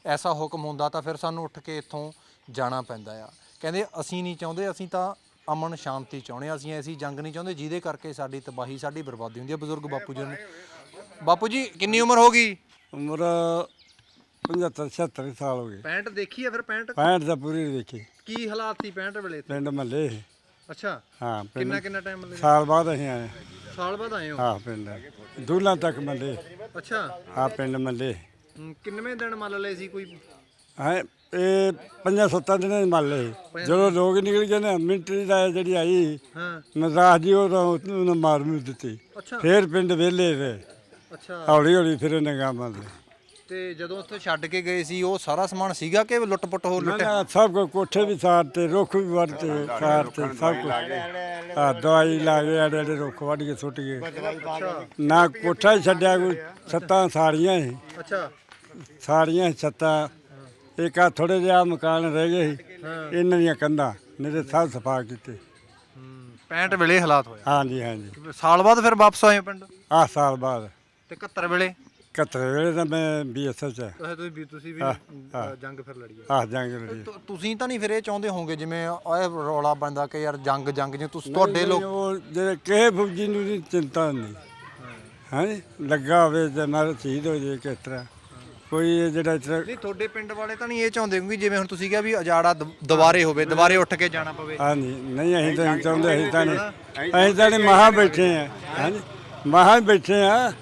ਐਸਾ ਹੁਕਮ ਹੁੰਦਾ ਤਾਂ ਫਿਰ ਸਾਨੂੰ ਉੱਠ ਕੇ ਇੱਥੋਂ ਜਾਣਾ ਪੈਂਦਾ ਆ। ਕਹਿੰਦੇ ਅਸੀਂ ਨਹੀਂ ਚਾਹੁੰਦੇ ਅਸੀਂ ਤਾਂ ਅਮਨ ਸ਼ਾਂਤੀ ਚਾਹੁੰਦੇ ਹਾਂ। ਅਸੀਂ ਐਸੀ ਜੰਗ ਨਹੀਂ ਚਾਹੁੰਦੇ ਜਿਹਦੇ ਕਰਕੇ ਸਾਡੀ ਤਬਾਹੀ ਸਾਡੀ ਬਰਬਾਦੀ ਹੁੰਦੀ ਹੈ। ਬਜ਼ੁਰਗ ਬਾਪੂ ਜੀ ਨੇ ਬਾਪੂ ਜੀ ਕਿੰਨੀ ਉਮਰ ਹੋ ਗਈ? ਉਮਰ 75 76 ਸਾਲ ਹੋ ਗਏ। 65 ਦੇਖੀ ਆ ਫਿਰ 65 65 ਤਾਂ ਪੂਰੀ ਨਹੀਂ ਦੇਖੀ। ਕੀ ਹਾਲਾਤ ਸੀ 65 ਵੇਲੇ ਪਿੰਡ ਮੱਲੇ ਅੱਛਾ। ਹਾਂ ਪਿੰਡ ਕਿੰਨਾ ਕਿੰਨਾ ਟਾਈਮ ਲੱਗੇ ਸਾਲ ਬਾਅਦ ਅਸੀਂ ਆਏ। ਸਾਲ ਬਾਅਦ ਆਏ ਹੋ? ਹਾਂ ਪਿੰਡ। ਦੂਲਾਂ ਤੱਕ ਮੱਲੇ ਅੱਛਾ। ਹਾਂ ਪਿੰਡ ਮੱਲੇ ਹਮ, ਕਿੰਨਵੇਂ ਦਿਨ ਮੰਨ ਲਏ ਸੀ ਕੋਈ? ਹਾਂ ਇਹ ਪੰਜਾਂ ਸੱਤਾਂ ਦਿਨਾਂ ਦੀ ਜਦੋਂ ਲੋਕ ਨਿਕਲ ਗਏ ਨਾ ਮਿੰਟਰੀ ਦਾ ਜਿਹੜੀ ਆਈ ਹਾਂ। ਜੀ ਉਹ ਤਾਂ ਉਹਨੂੰ ਮਾਰ ਮੂਰ ਦਿੱਤੀ। ਅੱਛਾ। ਫੇਰ ਪਿੰਡ ਵਿਹਲੇ ਰਹੇ। ਅੱਛਾ। ਹੌਲੀ ਹੌਲੀ ਫਿਰ ਕੰਮ ਆਦੇ ਤੇ ਜਦੋਂ ਉੱਥੇ ਛੱਡ ਕੇ ਗਏ ਸੀ ਉਹ ਸਾਰਾ ਸਮਾਨ ਸੀਗਾ ਕਿ ਲੁੱਟ-ਪੁੱਟ ਹੋ ਲੁੱਟਿਆ ਨਾ ਸਭ ਕੋ ਕੋਠੇ ਵੀ ਸਾਰਤੇ ਰੁੱਖ ਵੀ ਵੜਤੇ ਸਾਰਤੇ ਸਭ ਕੁਝ ਆ ਦਵਾਈ ਲਾ ਗਏ ਆੜੇ ਆੜੇ ਰੁੱਖ ਵੱਢ ਕੇ ਸੁੱਟ ਗਏ। ਨਾ ਕੋਠਾ ਹੀ ਛੱਡਿਆ ਕੋਈ ਛੱਤਾਂ ਸਾਰੀਆਂ ਸੀ ਅੱਛਾ। ਸਾਰੀਆਂ ਛੱਤਾਂ। ਇੱਕ ਆ ਥੋੜੇ ਜਿਹਾ ਮਕਾਨ ਰਹਿ ਗਏ ਸੀ। ਇਹਨਾਂ ਦੀਆਂ ਕੰਧਾਂ ਨਹੀਂ ਤੇ ਸਭ ਸਫਾ ਕੀਤੇ। 65 ਵੇਲੇ ਹਾਲਾਤ ਹੋਇਆ ਹਾਂਜੀ ਹਾਂਜੀ। ਸਾਲ ਬਾਅਦ ਫਿਰ ਵਾਪਸ ਆਏ ਹੋ ਪਿੰਡ? ਆ ਸਾਲ ਬਾਅਦ। ਤੇ 71 ਵੇਲੇ? 71 ਵੇਲੇ ਤਾਂ ਮੈਂ ਬੀਐਸਐਫ ਚ ਤੁਸੀਂ ਤੁਸੀਂ ਵੀ ਤੁਸੀਂ ਵੀ ਹਾਂ, ਅ, ਹਾਂ। ਜੰਗ ਫਿਰ ਲੜੀ ਆ। ਜੰਗ ਲੜੀ ਤੁ- ਤੁਸੀਂ ਤਾਂ ਨਹੀਂ ਫਿਰ ਇਹ ਚਾਹੁੰਦੇ ਹੋਵੋਗੇ ਜਿਵੇਂ ਇਹ ਰੌਲਾ ਬੰਦਾ ਕਿ ਯਾਰ ਜੰਗ ਜੰਗ ਜੇ ਤੁਸੀਂ ਤੁਹਾਡੇ ਲੋਕ ਉਹ ਜਿਹੜੇ ਕਿਸੇ ਫੌਜੀ ਨੂੰ ਨਹੀਂ ਚਿੰਤਾ ਨਹੀਂ ਹਾਂਜੀ ਲੱਗਾ ਹੋਵੇ ਤੇ ਮਾਰ ਸ਼ਹੀਦ ਹੋ ਜੇ ਕਿਸ ਤਰ੍ਹਾਂ। ਕੋਈ ਇਹ ਜਿਹੜਾ ਇਸ ਤਰ੍ਹਾਂ ਨਹੀਂ ਤੁਹਾਡੇ ਪਿੰਡ ਵਾਲੇ ਤਾਂ ਨਹੀਂ ਇਹ ਚਾਹੁੰਦੇ ਕਿਉਂਕਿ ਜਿਵੇਂ ਹੁਣ ਤੁਸੀਂ ਕਿਹਾ ਵੀ ਅਜਾੜਾ ਦ- ਦੁਬਾਰੇ ਹੋਵੇ ਦੁਬਾਰੇ ਉੱਠ ਕੇ ਜਾਣਾ ਪਵੇ। ਹਾਂਜੀ ਨਹੀਂ ਅਸੀਂ ਤਾਂ ਨਹੀਂ ਚਾਹੁੰਦੇ ਅਸੀਂ ਤਾਂ ਨਹੀਂ ਅਸੀਂ ਤਾਂ ਨਹੀਂ ਮਹਾ ਬੈਠੇ ਆ। ਹਾਂਜੀ ਮਹਾ ਹੀ ਬੈਠੇ ਆ।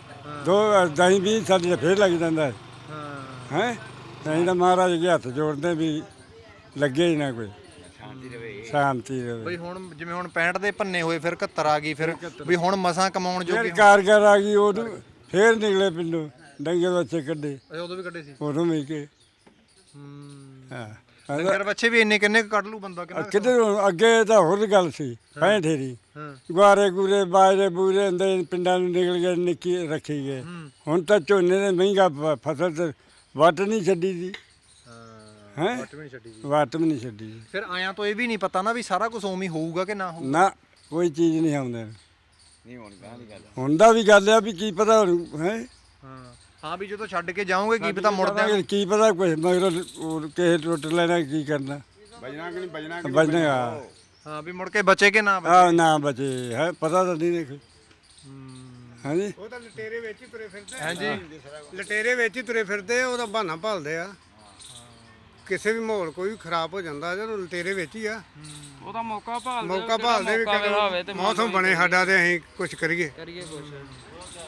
ਦੋ ਦਹੀਂ ਵੀ ਸਾਡੇ ਤੇ ਫੇਰ ਲੱਗ ਜਾਂਦਾ ਹੈ। ਹੈ। ਅਸੀਂ ਤਾਂ ਮਹਾਰਾਜ ਦੇ ਹੱਥ ਜੋੜਦੇ ਵੀ ਲੱਗੇ ਹੀ ਨਾ ਕੋਈ। ਸ਼ਾਂਤੀ ਰਵੇ। ਸ਼ਾਂਤੀ ਰਵੇ। ਬਈ ਹੁਣ ਜਿਵੇਂ ਹੁਣ 65 ਦੇ ਭੰਨੇ ਹੋਏ ਫਿਰ 71 ਆ ਗਈ ਫਿਰ ਵੀ ਹੁਣ ਮਸਾਂ ਕਮਾਉਣ ਫਿਰ ਜੋਗੇ ਕਾਰਗਰ ਆ ਗਈ ਉਦੋਂ ਫੇਰ ਨਿਕਲੇ ਪਿੰਡੋਂ। ਡੰਗੇ ਬੱਚੇ ਕੱਢੇ। ਅੱਛਾ, ਉਦੋਂ ਵੀ ਕੱਢੇ ਸੀ? ਉਦੋਂ ਵੀ ਕੇ। ਹਾਂ। ਡੰਗਰ ਬੱਚੇ ਵੀ ਇੰਨੇ ਕਿੰਨੇ ਕੁ ਕੱਢ ਲੂ ਬੰਦਾ ਕਿੰਨਾ ਕਿਤੇ ਅੱਗੇ ਤਾਂ ਹੋਰ ਗੱਲ ਸੀ ਪੈਂ ਠੇਰੀ ਗੁਆਰੇ ਗੁਰੇ ਬਾਜਰੇ ਬੂਰੇ ਹੁੰਦੇ ਪਿੰਡਾਂ ਨੂੰ ਨਿਕਲ ਗਏ ਨਿੱਕੀ ਰੱਖੀ ਗਏ। ਹੁਣ ਤਾਂ ਝੋਨੇ ਦੇ ਮਹਿੰਗਾ ਫ- ਫਸਲ ਤੇ ਵੱਟ ਨਹੀਂ ਛੱਡੀ ਦੀ। ਹੈ ਵੱਟ ਵੀ ਨਹੀਂ ਛੱਡੀ ਜੀ ਵੱਟ ਵੀ ਨਹੀਂ ਛੱਡੀ ਦੀ। ਫਿਰ ਆਇਆਂ ਤੋਂ ਇਹ ਵੀ ਨਹੀਂ ਪਤਾ ਨਾ ਵੀ ਸਾਰਾ ਕੁਝ ਉਵੇਂ ਹੀ ਹੋਊਗਾ ਕਿ ਨਾ ਹੋਊਗਾ। ਨਾ ਕੋਈ ਚੀਜ਼ ਨਹੀਂ ਆਉਂਦੇ। ਨਹੀਂ ਹੁਣ ਗੱਲ ਹੁੰਦਾ ਵੀ ਗੱਲ ਆ ਵੀ ਕੀ ਪਤਾ ਹੈ? ਹਾਂ। ਹਾਂ ਵੀ ਜਦੋਂ ਛੱਡ ਕੇ ਜਾਓਗੇ ਕੀ ਪਤਾ ਮੁੜਦੇ ਕੀ ਪਤਾ ਕੁਛ ਮਗਰ ਕਿਸੇ ਟੁੱਟ ਲੈਣਾ ਕੀ ਕਰਨਾ ਬਜਣਾ ਕਿ ਨਹੀਂ ਬਜਣਾ ਬਜਣਾ ਹਾਂ। ਵੀ ਮੁੜ ਕੇ ਬਚੇ ਕਿ ਨਾ ਬਚੇ? ਆ ਨਾ ਬਚੇ ਹੈ ਪਤਾ ਤਾਂ ਨਹੀਂ ਦੇਖ। ਹਾਂਜੀ? ਉਹ ਤਾਂ ਲਟੇਰੇ ਵਿੱਚ ਹੀ ਤੁਰੇ ਫਿਰਦੇ ਹਾਂਜੀ। ਲਟੇਰੇ ਵਿੱਚ ਹੀ ਤੁਰੇ ਫਿਰਦੇ ਆ ਉਹਦਾ ਬਹਾਨਾ ਭਾਲਦੇ ਆ। ਕਿਸੇ ਵੀ ਮਾਹੌਲ ਕੋਈ ਵੀ ਖਰਾਬ ਹੋ ਜਾਂਦਾ ਜਦੋਂ ਲਟੇਰੇ ਵਿੱਚ ਹੀ ਆ। ਉਹਦਾ ਮੌਕਾ ਭਾਲਦੇ ਮੌਕਾ ਭਾਲਦੇ ਵੀ ਹੋਵੇ ਤੇ ਕਦੋਂ ਮੌਸਮ ਬਣੇ ਸਾਡਾ ਤੇ ਅਸੀਂ ਕੁਝ ਕਰੀਏ। ਕਰੀਏ ਕੁਛ।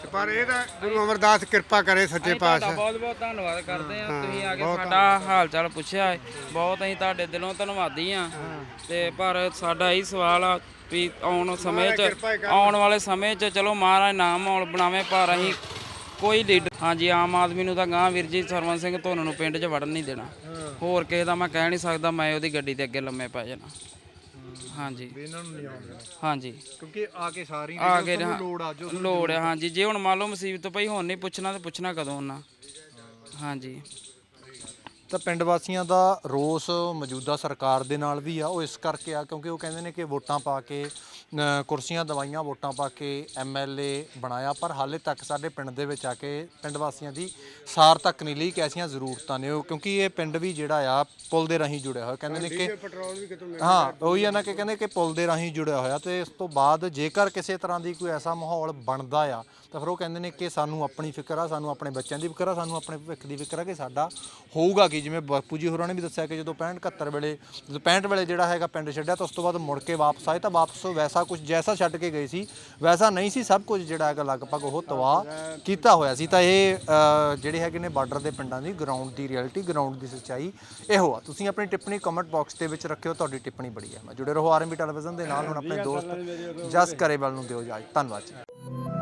ਤੇ ਪਰ ਇਹ ਤਾਂ ਗੁਰੂ ਅਮਰਦਾਸ ਕਿਰਪਾ ਕਰੇ ਸੱਚੇ ਤੁਹਾਡਾ ਪਾਤਸ਼ਾਹ। ਬਹੁਤ ਬਹੁਤ ਧੰਨਵਾਦ ਕਰਦੇ ਆ ਤੁਸੀਂ ਆ ਕੇ ਸਾਡਾ ਹਾਲ ਚਾਲ ਪੁੱਛਿਆ ਹੈ। ਬਹੁਤ ਅਸੀਂ ਤੁਹਾਡੇ ਦਿਲੋਂ ਧੰਨਵਾਦੀ ਆ ਤੇ ਪਰ ਸਾਡਾ ਇਹ ਸਵਾਲ ਆ ਵੀ ਆਉਣ ਸਮੇਂ 'ਚ ਆਉਣ ਵਾਲੇ ਸਮੇਂ 'ਚ ਚਲੋ ਮਹਾਰਾਜ ਨਾਮ ਮਾਹੌਲ ਬਣਾਵੇ ਪਰ ਅਸੀਂ ਕੋਈ ਲੀਡਰ ਹਾਂਜੀ ਆਮ ਆਦਮੀ ਨੂੰ ਤਾਂ ਗਾਂ ਵੀਰ ਜੀ ਸਰਵਨ ਸਿੰਘ ਧੋਨ ਨੂੰ ਪਿੰਡ 'ਚ ਵੜਨ ਨਹੀਂ ਦੇਣਾ। ਹੋਰ ਕਿਸੇ ਦਾ ਮੈਂ ਕਹਿ ਨਹੀਂ ਸਕਦਾ ਮੈਂ ਉਹਦੀ ਗੱਡੀ ਦੇ ਅੱਗੇ ਲੰਮੇ ਪੈ ਜਾਣਾ। ਹਾਂਜੀ। ਇਹਨਾਂ ਨੂੰ ਨਹੀਂ ਆਉਂਦੇ। ਹਾਂਜੀ। ਕਿਉਂਕਿ ਆ ਕੇ ਸਾਰੀ ਆ ਕੇ ਲੋੜ ਆ ਜੋ ਲੋੜ ਹੈ ਹਾਂਜੀ। ਜੇ ਹੁਣ ਮੰਨ ਲਓ ਮੁਸੀਬਤ ਪਈ ਹੁਣ ਨਹੀਂ ਪੁੱਛਣਾ ਤੇ ਪੁੱਛਣਾ ਕਦੋਂ ਉਹਨਾਂ। ਹਾਂਜੀ। ਤਾਂ ਪਿੰਡ ਵਾਸੀਆਂ ਦਾ ਰੋਸ ਮੌਜੂਦਾ ਸਰਕਾਰ ਦੇ ਨਾਲ ਵੀ ਆ ਉਹ ਇਸ ਕਰਕੇ ਆ ਕਿਉਂਕਿ ਉਹ ਕਹਿੰਦੇ ਨੇ ਕਿ ਵੋਟਾਂ ਪਾ ਕੇ ਕੁਰਸੀਆਂ ਦਵਾਈਆਂ ਵੋਟਾਂ ਪਾ ਕੇ ਐਮਐਲਏ ਬਣਾਇਆ ਪਰ ਹਾਲੇ ਤੱਕ ਸਾਡੇ ਪਿੰਡ ਦੇ ਵਿੱਚ ਆ ਕੇ ਪਿੰਡ ਵਾਸੀਆਂ ਦੀ ਸਾਰ ਤੱਕ ਨਹੀਂ ਲਈ ਕਿ ਐਸੀਆਂ ਜ਼ਰੂਰਤਾਂ ਨੇ ਉਹ ਕਿਉਂਕਿ ਇਹ ਪਿੰਡ ਵੀ ਜਿਹੜਾ ਆ ਪੁਲ ਦੇ ਰਾਹੀਂ ਜੁੜਿਆ ਹੋਇਆ। ਕਹਿੰਦੇ ਨੇ ਕਿ ਹਾਂ ਉਹੀ ਆ ਨਾ ਕਿ ਕਹਿੰਦੇ ਕਿ ਪੁਲ ਦੇ ਰਾਹੀਂ ਜੁੜਿਆ ਹੋਇਆ ਤੇ ਇਸ ਤੋਂ ਬਾਅਦ ਜੇਕਰ ਕਿਸੇ ਤਰ੍ਹਾਂ ਦੀ ਕੋਈ ਐਸਾ ਮਾਹੌਲ ਬਣਦਾ ਆ ਤਾਂ ਫਿਰ ਉਹ ਕਹਿੰਦੇ ਨੇ ਕਿ ਸਾਨੂੰ ਆਪਣੀ ਫਿਕਰ ਆ ਸਾਨੂੰ ਆਪਣੇ ਬੱਚਿਆਂ ਦੀ ਫਿਕਰ ਆ ਸਾਨੂੰ ਆਪਣੇ ਭਵਿੱਖ ਦੀ ਫਿਕਰ ਆ ਕਿ ਸਾਡਾ ਹੋਊਗਾ ਕਿ। ਜਿਵੇਂ ਬਾਪੂ ਜੀ ਹੋਰਾਂ ਨੇ ਵੀ ਦੱਸਿਆ ਕਿ ਜਦੋਂ 65 71 ਵੇਲੇ ਜਦੋਂ 65 ਵੇਲੇ ਜਿਹੜਾ ਹੈਗਾ ਪਿੰਡ ਛੱਡਿਆ ਤਾਂ ਉਸ ਤੋਂ ਬਾਅਦ ਮੁੜ ਕੇ ਵਾਪਸ ਆਏ ਤਾਂ ਵਾਪਸ ਉਹ ਵੈਸਾ ਕੁਝ ਜੈਸਾ ਛੱਡ ਕੇ ਗਏ ਸੀ ਵੈਸਾ ਨਹੀਂ ਸੀ ਸਭ ਕੁਝ ਜਿਹੜਾ ਹੈਗਾ ਲਗਭਗ ਉਹ ਤਬਾਹ ਕੀਤਾ ਹੋਇਆ ਸੀ। ਤਾਂ ਇਹ ਅ, ਜਿਹੜੇ ਹੈਗੇ ਨੇ ਬਾਰਡਰ ਦੇ ਪਿੰਡਾਂ ਦੀ ਗਰਾਊਂਡ ਦੀ ਰਿਐਲਿਟੀ ਗਰਾਊਂਡ ਦੀ ਸੱਚਾਈ ਇਹੋ ਆ। ਤੁਸੀਂ ਆਪਣੀ ਟਿੱਪਣੀ ਕਮੈਂਟ ਬਾਕਸ ਦੇ ਵਿੱਚ ਰੱਖਿਓ ਤੁਹਾਡੀ ਟਿੱਪਣੀ ਬੜੀ ਹੈ ਮੈਂ ਜੁੜੇ ਰਹੋ ਆਰਐਮਬੀ ਟੈਲੀਵਿਜ਼ਨ ਦੇ ਨਾਲ ਹੁਣ ਆਪਣੇ ਦੋਸਤ ਜਸ ਕਰੇਵਾਲ ਨੂੰ ਦਿਓ ਇਜਾਜ਼ਤ। ਧੰਨਵਾਦ ਜੀ।